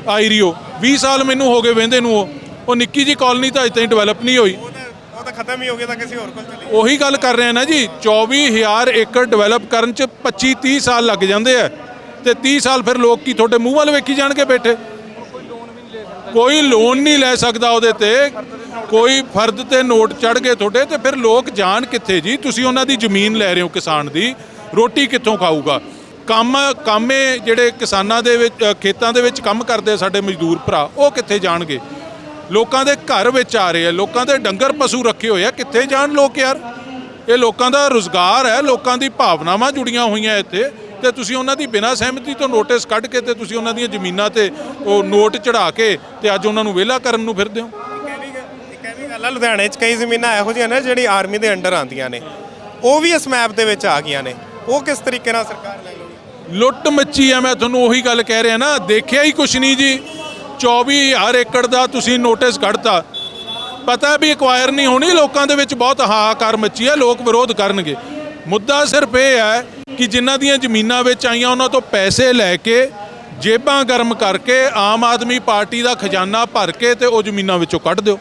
Speaker 3: ਆਈਰੀਓ। 20 ਸਾਲ ਮੈਨੂੰ ਹੋ ਗਏ ਵਹਿੰਦੇ ਨੂੰ ਉਹ। ਉਹ ਨਿੱਕੀ ਜੀ ਕਾਲੋਨੀ ਤਾਂ ਅਜੇ ਤਾਈਂ ਡਿਵੈਲਪ ਨਹੀਂ ਹੋਈ।
Speaker 2: ਤਾਂ ਉਹ ਤਾਂ ਖਤਮ ਹੀ ਹੋ ਗਿਆ ਤਾਂ ਕਿਸੇ ਹੋਰ ਕੋਲ ਚਲੇ
Speaker 3: ਉਹੀ ਗੱਲ ਕਰ ਰਹੇ ਆ ਨਾ ਜੀ 24000 ਏਕੜ ਡਿਵੈਲਪ ਕਰਨ ਚ 25 30 ਸਾਲ ਲੱਗ ਜਾਂਦੇ ਆ। ਤੇ 30 ਸਾਲ ਫਿਰ ਲੋਕ ਕੀ ਤੁਹਾਡੇ ਮੂੰਹ ਵੱਲ ਵੇਖੀ ਜਾਣਗੇ ਬੈਠੇ? ਕੋਈ ਲੋਨ ਨਹੀਂ ਲੈ ਸਕਦਾ ਉਹਦੇ ਤੇ। ਕੋਈ ਫਰਦ ਤੇ ਨੋਟ ਚੜ ਗਏ ਤੁਹਾਡੇ ਤੇ ਫਿਰ ਲੋਕ ਜਾਣ ਕਿੱਥੇ ਜੀ? ਤੁਸੀਂ ਉਹਨਾਂ ਦੀ ਜ਼ਮੀਨ ਲੈ ਰਹੇ ਹੋ ਕਿਸਾਨ ਦੀ। ਰੋਟੀ ਕਿੱਥੋਂ ਖਾਊਗਾ? ਕੰਮ, ਕਾਮੇ ਜਿਹੜੇ ਕਿਸਾਨਾਂ ਦੇ ਵਿੱਚ ਖੇਤਾਂ ਦੇ ਵਿੱਚ ਕੰਮ ਕਰਦੇ ਆ ਸਾਡੇ ਮਜ਼ਦੂਰ ਭਰਾ, ਉਹ ਕਿੱਥੇ ਜਾਣਗੇ? ਲੋਕਾਂ ਦੇ ਘਰ ਵਿੱਚ ਆ ਰਹੇ ਆ ਲੋਕਾਂ ਦੇ ਡੰਗਰ ਪਸ਼ੂ ਰੱਖੇ ਹੋਏ ਆ। ਕਿੱਥੇ ਜਾਣ ਲੋਕ ਯਾਰ? ਇਹ ਲੋਕਾਂ ਦਾ ਰੁਜ਼ਗਾਰ ਹੈ ਲੋਕਾਂ ਦੀ ਭਾਵਨਾਵਾਂ ਜੁੜੀਆਂ ਹੋਈਆਂ ਇੱਥੇ ਤੇ ਤੁਸੀਂ ਉਹਨਾਂ ਦੀ ਬਿਨਾਂ ਸਹਿਮਤੀ ਤੋਂ ਨੋਟਿਸ ਕੱਢ ਕੇ ਤੇ ਤੁਸੀਂ ਉਹਨਾਂ ਦੀਆਂ ਜ਼ਮੀਨਾਂ ਤੇ ਉਹ ਨੋਟ ਚੜਾ ਕੇ ਤੇ ਅੱਜ ਉਹਨਾਂ ਨੂੰ ਵਿਹਲਾ ਕਰਨ ਨੂੰ ਫਿਰਦੇ ਹੋ?
Speaker 2: ਗੱਲ ਲੁਧਿਆਣੇ 'ਚ ਕਈ ਜ਼ਮੀਨਾਂ ਇਹੋ ਜਿਹੀਆਂ ਨੇ ਜਿਹੜੀ ਆਰਮੀ ਦੇ ਅੰਡਰ ਆਉਂਦੀਆਂ ਨੇ। ਉਹ ਵੀ ਇਸ ਮੈਪ ਦੇ ਵਿੱਚ ਆ ਗਈਆਂ ਨੇ। ਉਹ ਕਿਸ ਤਰੀਕੇ ਨਾਲ ਸਰਕਾਰ ਲੈ ਲਊਗੀ?
Speaker 3: ਲੁੱਟ ਮੱਚੀ ਆ ਮੈਂ ਤੁਹਾਨੂੰ ਉਹੀ ਗੱਲ ਕਹਿ ਰਿਹਾ ਨਾ ਦੇਖਿਆ ਹੀ ਕੁਛ ਨਹੀਂ ਜੀ। 24000 ਏਕੜ ਦਾ ਤੁਸੀਂ ਨੋਟਿਸ ਕੱਢਤਾ। ਪਤਾ ਵੀ ਐਕਵਾਇਰ ਨਹੀਂ ਹੋਣੀ ਲੋਕਾਂ ਦੇ ਵਿੱਚ ਬਹੁਤ ਹਾਹਾਕਾਰ ਮੱਚੀ ਆ ਲੋਕ ਵਿਰੋਧ ਕਰਨਗੇ। ਮੁੱਦਾ ਸਿਰਫ ਇਹ ਹੈ ਕਿ ਜਿਨ੍ਹਾਂ ਦੀਆਂ ਜ਼ਮੀਨਾਂ ਵਿੱਚ ਆਈਆਂ ਉਹਨਾਂ ਤੋਂ ਪੈਸੇ ਲੈ ਕੇ ਜੇਬਾਂ ਗਰਮ ਕਰਕੇ ਆਮ ਆਦਮੀ ਪਾਰਟੀ ਦਾ ਖਜ਼ਾਨਾ ਭਰ ਕੇ ਤੇ ਉਹ ਜ਼ਮੀਨਾਂ ਵਿੱਚੋਂ ਕੱਢ ਦਿਓ।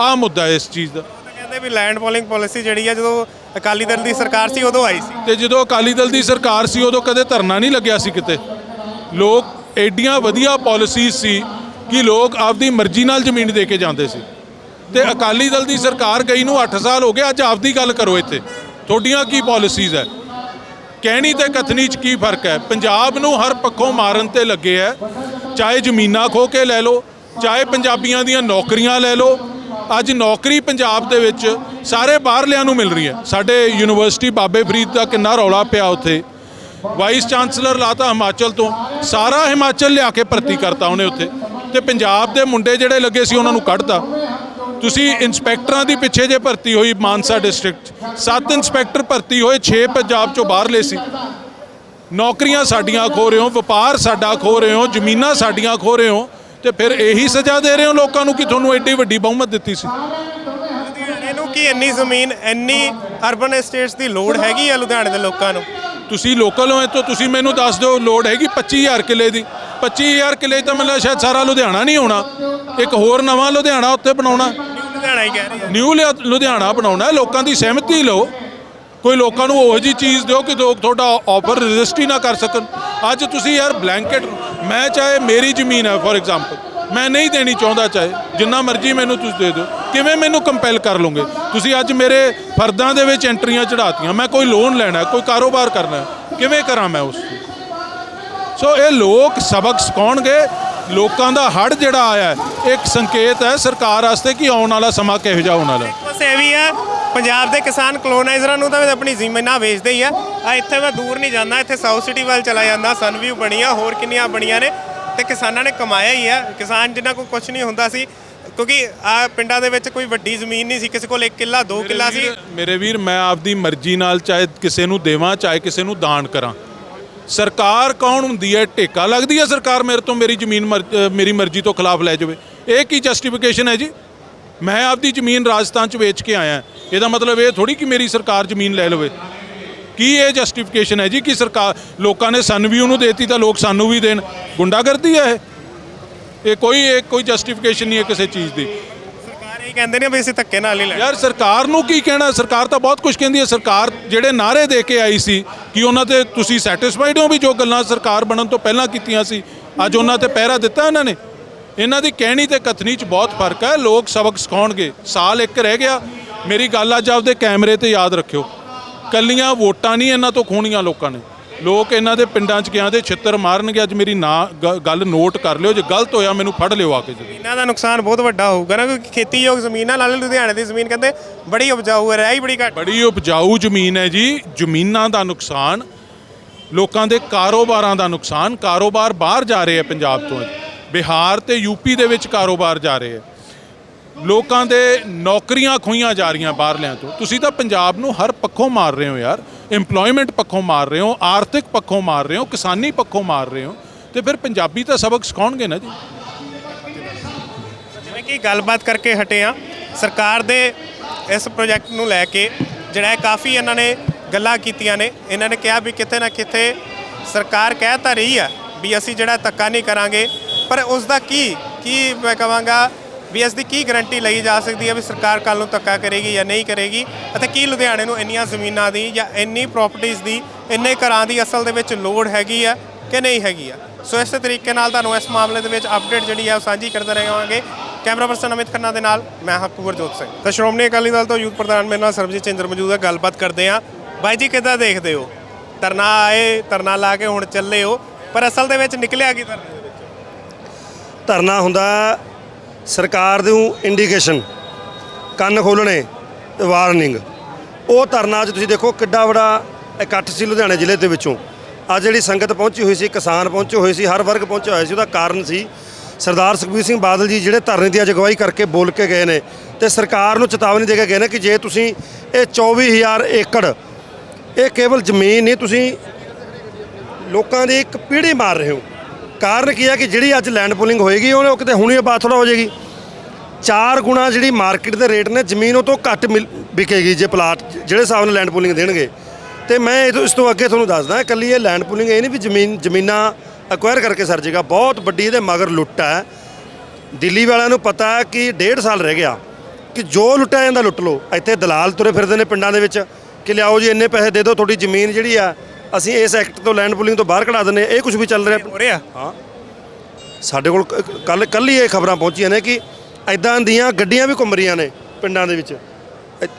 Speaker 3: ਆਹ ਮੁੱਦਾ ਹੈ ਇਸ ਚੀਜ਼ ਦਾ।
Speaker 2: ਕਹਿੰਦੇ ਵੀ ਲੈਂਡ ਪੋਲਿੰਗ ਪਾਲਿਸੀ ਜਿਹੜੀ ਆ ਜਦੋਂ ਅਕਾਲੀ ਦਲ ਦੀ ਸਰਕਾਰ ਸੀ ਉਦੋਂ ਆਈ ਸੀ।
Speaker 3: ਤੇ ਜਦੋਂ ਅਕਾਲੀ ਦਲ ਦੀ ਸਰਕਾਰ ਸੀ ਉਦੋਂ ਕਦੇ ਧਰਨਾ ਨਹੀਂ ਲੱਗਿਆ ਸੀ ਕਿਤੇ। ਲੋਕ ਐਡੀਆਂ ਵਧੀਆ ਪਾਲਿਸੀਜ਼ ਸੀ ਕਿ ਲੋਕ ਆਪਦੀ ਮਰਜ਼ੀ ਨਾਲ ਜ਼ਮੀਨ ਦੇ ਕੇ ਜਾਂਦੇ ਸੀ। ਤੇ ਅਕਾਲੀ ਦਲ ਦੀ ਸਰਕਾਰ ਗਈ ਨੂੰ 8 ਸਾਲ ਹੋ ਗਏ, ਅੱਜ ਆਪਦੀ ਗੱਲ ਕਰੋ ਇੱਥੇ। ਤੁਹਾਡੀਆਂ ਕੀ ਪਾਲਿਸੀਜ਼ ਹੈ? ਕਹਿਣੀ ਤੇ ਕਥਨੀ ਚ ਕੀ ਫ਼ਰਕ ਹੈ? ਪੰਜਾਬ ਨੂੰ ਹਰ ਪੱਖੋਂ ਮਾਰਨ ਤੇ ਲੱਗੇ ਹੈ। ਚਾਹੇ ਜ਼ਮੀਨਾਂ ਖੋ ਕੇ ਲੈ ਲਓ, ਚਾਹੇ ਪੰਜਾਬੀਆਂ ਦੀਆਂ ਨੌਕਰੀਆਂ ਲੈ ਲਓ, ਅੱਜ ਨੌਕਰੀ ਪੰਜਾਬ ਦੇ ਵਿੱਚ ਸਾਰੇ ਬਾਹਰਲਿਆਂ ਨੂੰ ਮਿਲ ਰਹੀ ਹੈ। ਸਾਡੇ ਯੂਨੀਵਰਸਿਟੀ ਬਾਬੇ ਫਰੀਦ ਦਾ ਕਿੰਨਾ ਰੌਲਾ ਪਿਆ ਉੱਥੇ। ਵਾਈਸ ਚਾਂਸਲਰ ਲਾਤਾ ਹਿਮਾਚਲ ਤੋਂ, ਸਾਰਾ ਹਿਮਾਚਲ ਲਿਆ ਕੇ ਭਰਤੀ ਕਰਤਾ ਉਹਨੇ ਉੱਥੇ। ਤੇ ਪੰਜਾਬ ਦੇ ਮੁੰਡੇ ਜਿਹੜੇ ਲੱਗੇ ਸੀ ਉਹਨਾਂ ਨੂੰ ਕੱਢਤਾ। ਤੁਸੀਂ ਇੰਸਪੈਕਟਰਾਂ ਦੀ ਪਿੱਛੇ ਜੇ ਭਰਤੀ ਹੋਈ ਮਾਨਸਾ ਡਿਸਟ੍ਰਿਕਟ ਸੱਤ ਇੰਸਪੈਕਟਰ ਭਰਤੀ ਹੋਏ 6 ਪੰਜਾਬ ਚੋਂ ਬਾਹਰਲੇ ਸੀ। ਨੌਕਰੀਆਂ ਸਾਡੀਆਂ ਖੋ ਰਹੇ ਹੋ ਵਪਾਰ ਸਾਡਾ ਖੋ ਰਹੇ ਹੋ ਜ਼ਮੀਨਾਂ ਸਾਡੀਆਂ ਖੋ ਰਹੇ ਹੋ ਤੇ ਫਿਰ ਇਹੀ ਸਜ਼ਾ ਦੇ ਰਹੇ ਹੋ ਲੋਕਾਂ ਨੂੰ ਕਿ ਤੁਹਾਨੂੰ ਐਡੀ ਵੱਡੀ ਬਹੁਮਤ ਦਿੱਤੀ ਸੀ?
Speaker 2: ਲੁਧਿਆਣੇ ਨੂੰ ਕੀ ਇੰਨੀ ਜ਼ਮੀਨ ਇੰਨੀ ਅਰਬਨ ਏਸਟੇਟਸ ਦੀ ਲੋੜ ਹੈਗੀ ਆ ਲੁਧਿਆਣੇ ਦੇ ਲੋਕਾਂ ਨੂੰ?
Speaker 3: ਤੁਸੀਂ ਲੋਕਲ ਹੋ ਇੱਥੋਂ ਤੁਸੀਂ ਮੈਨੂੰ ਦੱਸ ਦਿਓ ਲੋਡ ਹੈਗੀ 25000 ਕਿੱਲੇ ਦੀ। 25000 ਕਿੱਲੇ ਤਾਂ ਮੈਨੂੰ ਸ਼ਾਇਦ ਸਾਰਾ ਲੁਧਿਆਣਾ ਨਹੀਂ ਹੋਣਾ। ਇੱਕ ਹੋਰ ਨਵਾਂ ਲੁਧਿਆਣਾ ਉੱਥੇ ਬਣਾਉਣਾ।
Speaker 2: ਨਿਊ ਲੁਧਿਆਣਾ ਹੀ ਕਹਿ ਰਹੀ
Speaker 3: ਨਿਊ ਲਿਆ- ਲੁਧਿਆਣਾ ਬਣਾਉਣਾ। ਹੈ, ਲੋਕਾਂ ਦੀ ਸਹਿਮਤੀ ਲਓ। ਕੋਈ ਲੋਕਾਂ ਨੂੰ ਉਹੋ ਜੀ ਚੀਜ਼ ਦਿਓ ਕਿ ਲੋਕ ਤੁਹਾਡਾ ਆਫਰ ਰੈਜ਼ਿਸਟ ਹੀ ਨਾ ਕਰ ਸਕਣ। ਅੱਜ ਤੁਸੀਂ ਯਾਰ ਬਲੈਂਕਟ ਮੈਂ ਚਾਹੇ ਮੇਰੀ ਜ਼ਮੀਨ ਹੈ ਫੋਰ ਐਗਜ਼ਾਮਪਲ ਮੈਂ ਨਹੀਂ ਦੇਣੀ ਚਾਹੁੰਦਾ ਚਾਹੇ। ਜਿੰਨਾ ਮਰਜ਼ੀ ਮੈਨੂੰ ਤੁਸੀਂ ਦੇ ਦਿਓ। ਕਿਵੇਂ ਮੈਨੂੰ ਕੰਪੈਲ ਕਰ ਲਓਗੇ? ਤੁਸੀਂ ਅੱਜ ਮੇਰੇ ਫਰਦਾਂ ਦੇ ਵਿੱਚ ਐਂਟਰੀਆਂ ਚੜਾਤੀਆਂ ਮੈਂ ਕੋਈ ਲੋਨ ਲੈਣਾ ਹੈ, ਕੋਈ ਕਾਰੋਬਾਰ ਕਰਨਾ ਹੈ, ਕਿਵੇਂ ਕਰਾਂ ਮੈਂ ਉਸ? ਸੋ ਇਹ ਲੋਕ ਸਬਕ ਸਿਖਾਉਣਗੇ। ਲੋਕਾਂ ਦਾ ਹੜ ਜਿਹੜਾ ਆਇਆ ਹੈ, ਇੱਕ ਸੰਕੇਤ ਹੈ ਸਰਕਾਰ ਵਾਸਤੇ ਕਿ ਆਉਣ ਵਾਲਾ ਸਮਾਂ ਕਿਹੋ ਜਿਹਾ ਹੋਣ ਵਾਲਾ ਹੈ।
Speaker 2: ਬਸ ਇਹ ਵੀ ਆ ਪੰਜਾਬ ਦੇ ਕਿਸਾਨ ਕਲੋਨਾਈਜ਼ਰਾਂ ਨੂੰ ਤਾਂ ਆਪਣੀ ਜ਼ਮੀਨਾਂ ਵੇਚਦੇ ਹੀ ਆ। ਆ ਇੱਥੇ ਮੈਂ ਦੂਰ ਨਹੀਂ ਜਾਂਦਾ ਇੱਥੇ ਸਾਊਥ ਸਿਟੀ ਵੱਲ ਚਲਾ ਜਾਂਦਾ ਸਨਵਿਊ ਬਣੀਆਂ ਹੋਰ ਕਿੰਨੀਆਂ ਬਣੀਆਂ ਨੇ। ਤੇ ਕਿਸਾਨਾਂ ਨੇ ਕਮਾਇਆ ਹੀ ਆ। ਕਿਸਾਨ ਜਿਨ੍ਹਾਂ ਕੋਲ ਕੁਝ ਨਹੀਂ ਹੁੰਦਾ ਸੀ ਕਿਉਂਕਿ ਆ ਪਿੰਡਾਂ ਦੇ ਵਿੱਚ ਕੋਈ ਵੱਡੀ ਜ਼ਮੀਨ ਨਹੀਂ ਸੀ ਕਿਸੇ ਕੋਲ 1 ਕਿੱਲਾ 2 ਕਿੱਲਾ ਸੀ।
Speaker 3: ਮੇਰੇ ਵੀਰ ਮੈਂ ਆਪਦੀ ਮਰਜ਼ੀ ਨਾਲ ਚਾਹੇ ਕਿਸੇ ਨੂੰ ਦੇਵਾਂ ਚਾਹੇ ਕਿਸੇ ਨੂੰ ਦਾਨ ਕਰਾਂ। ਸਰਕਾਰ ਕੌਣ ਹੁੰਦੀ ਹੈ? ਢੇਕਾ ਲੱਗਦੀ ਹੈ ਸਰਕਾਰ ਮੇਰੇ ਤੋਂ, ਮੇਰੀ ਜ਼ਮੀਨ ਮਰ- ਮੇਰੀ ਮਰਜ਼ੀ ਤੋਂ ਖਿਲਾਫ ਲੈ ਜਾਵੇ। ਇਹ ਕੀ ਜਸਟੀਫਿਕੇਸ਼ਨ ਹੈ ਜੀ? ਮੈਂ ਆਪਦੀ ਜ਼ਮੀਨ ਰਾਜਸਥਾਨ ਚ ਵੇਚ ਕੇ ਆਇਆ। ਇਹਦਾ ਮਤਲਬ ਇਹ ਥੋੜੀ ਕਿ ਮੇਰੀ ਸਰਕਾਰ ਜ਼ਮੀਨ ਲੈ ਲਵੇ। ਕੀ ਇਹ ਜਸਟੀਫਿਕੇਸ਼ਨ ਹੈ ਜੀ ਕਿ ਸਰਕਾਰ, ਲੋਕਾਂ ਨੇ ਸਾਨੂੰ ਵੀ ਉਹਨੂੰ ਦੇਤੀ ਤਾਂ ਲੋਕ ਸਾਨੂੰ ਵੀ ਦੇਣ? ਗੁੰਡਾਗਰਦੀ ਹੈ ਇਹ? ਇਹ ਕੋਈ ਇਹ ਕੋਈ ਜਸਟੀਫਿਕੇਸ਼ਨ ਨਹੀਂ ਹੈ ਕਿਸੇ ਚੀਜ਼ ਦੀ।
Speaker 2: ਕਹਿੰਦੇ ਨੇ ਵੀ ਅਸੀਂ ਧੱਕੇ ਨਾਲ ਹੀ ਲੈਣਾ
Speaker 3: ਯਾਰ ਸਰਕਾਰ ਨੂੰ ਕੀ ਕਹਿਣਾ? ਸਰਕਾਰ ਤਾਂ ਬਹੁਤ ਕੁਝ ਕਹਿੰਦੀ ਹੈ। ਸਰਕਾਰ ਜਿਹੜੇ ਨਾਰੇ ਦੇ ਕੇ ਆਈ ਸੀ ਕਿ ਉਹਨਾਂ ਤੇ ਤੁਸੀਂ ਸੈਟੀਸਫਾਈਡ ਹੋ ਵੀ ਜੋ ਗੱਲਾਂ ਸਰਕਾਰ ਬਣਨ ਤੋਂ ਪਹਿਲਾਂ ਕੀਤੀਆਂ ਸੀ, ਅੱਜ ਉਹਨਾਂ ਤੇ ਪਹਿਰਾ ਦਿੱਤਾ ਇਹਨਾਂ ਨੇ? ਇਹਨਾਂ ਦੀ ਕਹਿਣੀ ਤੇ ਕਥਨੀ 'ਚ ਬਹੁਤ ਫ਼ਰਕ ਹੈ। ਲੋਕ ਸਬਕ ਸਿਖਾਉਣਗੇ। ਸਾਲ ਇੱਕ ਰਹਿ ਗਿਆ। ਮੇਰੀ ਗੱਲ ਅੱਜ ਆਪਦੇ ਕੈਮਰੇ ਤੇ ਯਾਦ ਰੱਖਿਓ। ਕੱਲੀਆਂ ਵੋਟਾਂ ਨਹੀਂ ਇਹਨਾਂ ਤੋਂ ਖੋਣੀਆਂ ਲੋਕਾਂ ਨੇ। ਲੋਕ ਇਹਨਾਂ ਦੇ ਪਿੰਡਾਂ 'ਚ ਗਿਆ ਦੇ ਛਿੱਤਰ ਮਾਰਨਗੇ ਅੱਜ ਮੇਰੀ ਨਾ ਗ- ਗੱਲ ਨੋਟ ਕਰ ਲਿਓ ਜੇ ਗਲਤ ਹੋਇਆ ਮੈਨੂੰ ਫੜ ਲਿਓ ਆ ਕੇ ਜੀ
Speaker 2: ਇਹਨਾਂ ਦਾ ਨੁਕਸਾਨ ਬਹੁਤ ਵੱਡਾ ਹੋਊਗਾ ਨਾ ਕਿਉਂਕਿ ਖੇਤੀਯੋਗ ਜ਼ਮੀਨ ਆ ਨਾਲੇ ਲੁਧਿਆਣੇ ਦੀ ਜ਼ਮੀਨ ਕਹਿੰਦੇ ਬੜੀ ਉਪਜਾਊ ਹੈ ਰਹਿ ਹੀ ਬੜੀ ਘੱਟ।
Speaker 3: ਬੜੀ ਉਪਜਾਊ ਜ਼ਮੀਨ ਹੈ ਜੀ ਜ਼ਮੀਨਾਂ ਦਾ ਨੁਕਸਾਨ ਲੋਕਾਂ ਦੇ ਕਾਰੋਬਾਰਾਂ ਦਾ ਨੁਕਸਾਨ ਕਾਰੋਬਾਰ ਬਾਹਰ ਜਾ ਰਹੇ ਆ ਪੰਜਾਬ ਤੋਂ। ਬਿਹਾਰ ਤੇ ਯੂਪੀ ਦੇ ਵਿੱਚ ਕਾਰੋਬਾਰ ਜਾ ਰਹੇ ਆ। ਲੋਕਾਂ ਦੇ ਨੌਕਰੀਆਂ ਖੋਈਆਂ ਜਾ ਰਹੀਆਂ ਬਾਹਰਲਿਆਂ ਤੋਂ। ਤੁਸੀਂ ਤਾਂ ਪੰਜਾਬ ਨੂੰ ਹਰ ਪੱਖੋਂ ਮਾਰ ਰਹੇ ਹੋ ਯਾਰ। EMPLOYMENT ਪੱਖੋਂ ਮਾਰ ਰਹੇ ਹੋ, ਆਰਥਿਕ ਪੱਖੋਂ ਮਾਰ ਰਹੇ ਹੋ, ਕਿਸਾਨੀ ਪੱਖੋਂ ਮਾਰ ਰਹੇ ਹੋ, ਤੇ ਫਿਰ ਪੰਜਾਬੀ ਤਾਂ ਸਬਕ ਸਿਖਾਉਣਗੇ ਨਾ ਜੀ।
Speaker 2: ਜਿਵੇਂ ਕਿ ਗੱਲਬਾਤ ਕਰਕੇ ਹਟੇ ਆ ਸਰਕਾਰ ਦੇ ਇਸ ਪ੍ਰੋਜੈਕਟ ਨੂੰ ਲੈ ਕੇ ਜਿਹੜਾ ਹੈ ਕਾਫੀ ਇਹਨਾਂ ਨੇ ਗੱਲਾਂ ਕੀਤੀਆਂ ਨੇ। ਇਹਨਾਂ ਨੇ ਕਿਹਾ ਵੀ ਕਿਤੇ ਨਾ ਕਿਤੇ ਸਰਕਾਰ ਕਹਿ ਤਾਂ ਰਹੀ ਆ ਵੀ ਅਸੀਂ ਜਿਹੜਾ ਧੱਕਾ ਨਹੀਂ ਕਰਾਂਗੇ, ਪਰ ਉਸ ਦਾ ਕੀ ਕੀ ਮੈਂ ਕਹਾਂਗਾ ਵੀ ਇਸ ਦੀ ਕੀ ਗਾਰੰਟੀ ਲਈ ਜਾ ਸਕਦੀ ਹੈ ਵੀ ਸਰਕਾਰ ਕੱਲ ਨੂੰ ਧੱਕਾ ਕਰੇਗੀ ਜਾਂ ਨਹੀਂ ਕਰੇਗੀ? ਅਤੇ ਕੀ ਲੁਧਿਆਣੇ ਨੂੰ ਇੰਨੀਆਂ ਜ਼ਮੀਨਾਂ ਦੀ ਜਾਂ ਇੰਨੀ ਪ੍ਰਾਪਰਟੀਆਂ ਦੀ ਇੰਨੇ ਘਰਾਂ ਦੀ ਅਸਲ ਦੇ ਵਿੱਚ ਲੋੜ ਹੈਗੀ ਆ ਕਿ ਨਹੀਂ ਹੈਗੀ ਆ ਸੋ ਇਸੇ ਤਰੀਕੇ ਨਾਲ ਤੁਹਾਨੂੰ ਇਸ ਮਾਮਲੇ ਦੇ ਵਿੱਚ ਅਪਡੇਟ ਜਿਹੜੀ ਹੈ ਉਹ ਸਾਂਝੀ ਕਰਦੇ ਰਹਾਂਗੇ। ਕੈਮਰਾ ਪਰਸਨ ਅਮਿਤ ਖੰਨਾ ਦੇ ਨਾਲ ਮੈਂ ਹਾਂ ਕੁਵਰਜੋਤ ਸਿੰਘ। ਤਾਂ ਸ਼੍ਰੋਮਣੀ ਅਕਾਲੀ ਦਲ ਤੋਂ ਯੂਥ ਪ੍ਰਧਾਨ ਮੇਰੇ ਨਾਲ ਸਰਬਜੀਤ ਚੰਦਰ ਮੌਜੂਦ ਹੈ ਗੱਲਬਾਤ ਕਰਦੇ ਹਾਂ। ਬਾਈ ਜੀ ਕਿੱਦਾਂ ਦੇਖਦੇ ਹੋ? ਧਰਨਾ ਆਏ ਧਰਨਾ ਲਾ ਕੇ ਹੁਣ ਚੱਲੇ ਹੋ ਪਰ ਅਸਲ ਦੇ ਵਿੱਚ ਨਿਕਲਿਆ ਕੀ ਧਰਨੇ ਦੇ ਵਿੱਚ?
Speaker 4: ਧਰਨਾ ਹੁੰਦਾ ਸਰਕਾਰ ਨੂੰ ਇੰਡੀਕੇਸ਼ਨ ਕੰਨ ਖੋਲਣੇ ਤੇ ਵਾਰਨਿੰਗ ਉਹ ਧਰਨਾ ਅੱਜ ਤੁਸੀਂ ਦੇਖੋ ਕਿੱਡਾ ਬੜਾ ਇਕੱਠ ਸੀ ਲੁਧਿਆਣੇ ਜ਼ਿਲ੍ਹੇ ਦੇ ਵਿੱਚੋਂ। ਅੱਜ ਜਿਹੜੀ ਸੰਗਤ ਪਹੁੰਚੀ ਹੋਈ ਸੀ, ਕਿਸਾਨ ਪਹੁੰਚੇ ਹੋਏ ਸੀ, ਹਰ ਵਰਗ ਪਹੁੰਚਿਆ ਹੋਇਆ ਸੀ, ਉਹਦਾ ਕਾਰਨ ਸੀ ਸਰਦਾਰ ਸੁਖਬੀਰ ਸਿੰਘ ਬਾਦਲ ਜੀ ਜਿਹੜੇ ਧਰਨੇ ਦੀ ਅਗਵਾਈ ਕਰਕੇ ਬੋਲ ਕੇ ਗਏ ਨੇ। ਤੇ ਸਰਕਾਰ ਨੂੰ ਚੇਤਾਵਨੀ ਦੇ ਕੇ ਗਏ ਨੇ ਕਿ ਜੇ ਤੁਸੀਂ ਇਹ 24000 ਏਕੜ, ਇਹ ਕੇਵਲ ਜ਼ਮੀਨ ਨਹੀਂ, ਤੁਸੀਂ ਲੋਕਾਂ ਦੀ ਇੱਕ ਪੀੜ੍ਹੀ ਮਾਰ ਰਹੇ ਹੋ। ਕਾਰਨ ਕੀ ਹੈ ਕਿ ਜਿਹੜੀ ਅੱਜ ਲੈਂਡ ਪੂਲਿੰਗ ਹੋਏਗੀ, ਉਹਨੇ ਉਹ ਕਿਤੇ ਹੁਣੀ ਬਾਤ ਥੋੜਾ ਹੋ ਜਾਏਗੀ। ਚਾਰ ਗੁਣਾ ਜਿਹੜੀ ਮਾਰਕੀਟ ਦੇ ਰੇਟ ਨੇ, ਜ਼ਮੀਨ ਉਹ ਤੋਂ ਘੱਟ ਮਿਲ, ਵਿਕੇਗੀ ਜੇ ਪਲਾਟ ਜਿਹੜੇ ਹਿਸਾਬ ਨਾਲ ਲੈਂਡ ਪੂਲਿੰਗ ਦੇਣਗੇ। ਤੇ ਮੈਂ ਇਹ ਤੋਂ- ਇਸ ਤੋਂ ਅੱਗੇ ਤੁਹਾਨੂੰ ਦੱਸਦਾ, ਇਕੱਲੀ ਇਹ ਲੈਂਡ ਪੂਲਿੰਗ ਇਹ ਨਹੀਂ ਵੀ ਜ਼ਮੀਨ, ਜ਼ਮੀਨਾਂ ਅਕਵਾਇਰ ਕਰਕੇ ਸਰ ਜੇਗਾ। ਬਹੁਤ ਵੱਡੀ ਇਹਦੇ ਮਗਰ ਲੁੱਟ ਹੈ। ਦਿੱਲੀ ਵਾਲਿਆਂ ਨੂੰ ਪਤਾ ਹੈ ਕਿ ਡੇਢ ਸਾਲ ਰਹਿ ਗਿਆ ਕਿ ਜੋ ਲੁੱਟਿਆ ਜਾਂਦਾ ਲੁੱਟ ਲਓ। ਇੱਥੇ ਦਲਾਲ ਤੁਰੇ ਫਿਰਦੇ ਨੇ ਪਿੰਡਾਂ ਦੇ ਵਿੱਚ ਕਿ ਲਿਆਓ ਜੀ, ਇੰਨੇ ਪੈਸੇ ਦੇ ਦਿਓ, ਤੁਹਾਡੀ ਜ਼ਮੀਨ ਜਿਹੜੀ ਆ ਅਸੀਂ ਇਸ ਐਕਟ ਤੋਂ ਲੈਂਡ ਪੂਲਿੰਗ ਤੋਂ ਬਾਹਰ ਕਢਾ ਦਿੰਦੇ। ਇਹ ਕੁਝ ਵੀ ਚੱਲ ਰਿਹਾ।
Speaker 2: ਹੋ ਰਿਹਾ?
Speaker 4: ਹਾਂ। ਸਾਡੇ ਕੋਲ ਕੱਲ ਕੱਲ ਹੀ ਇਹ ਖਬਰਾਂ ਪਹੁੰਚੀਆਂ ਨੇ ਕਿ ਐਦਾਂ ਦੀਆਂ ਗੱਡੀਆਂ ਵੀ ਘੁੰਮ ਰਹੀਆਂ ਨੇ ਪਿੰਡਾਂ ਦੇ ਵਿੱਚ।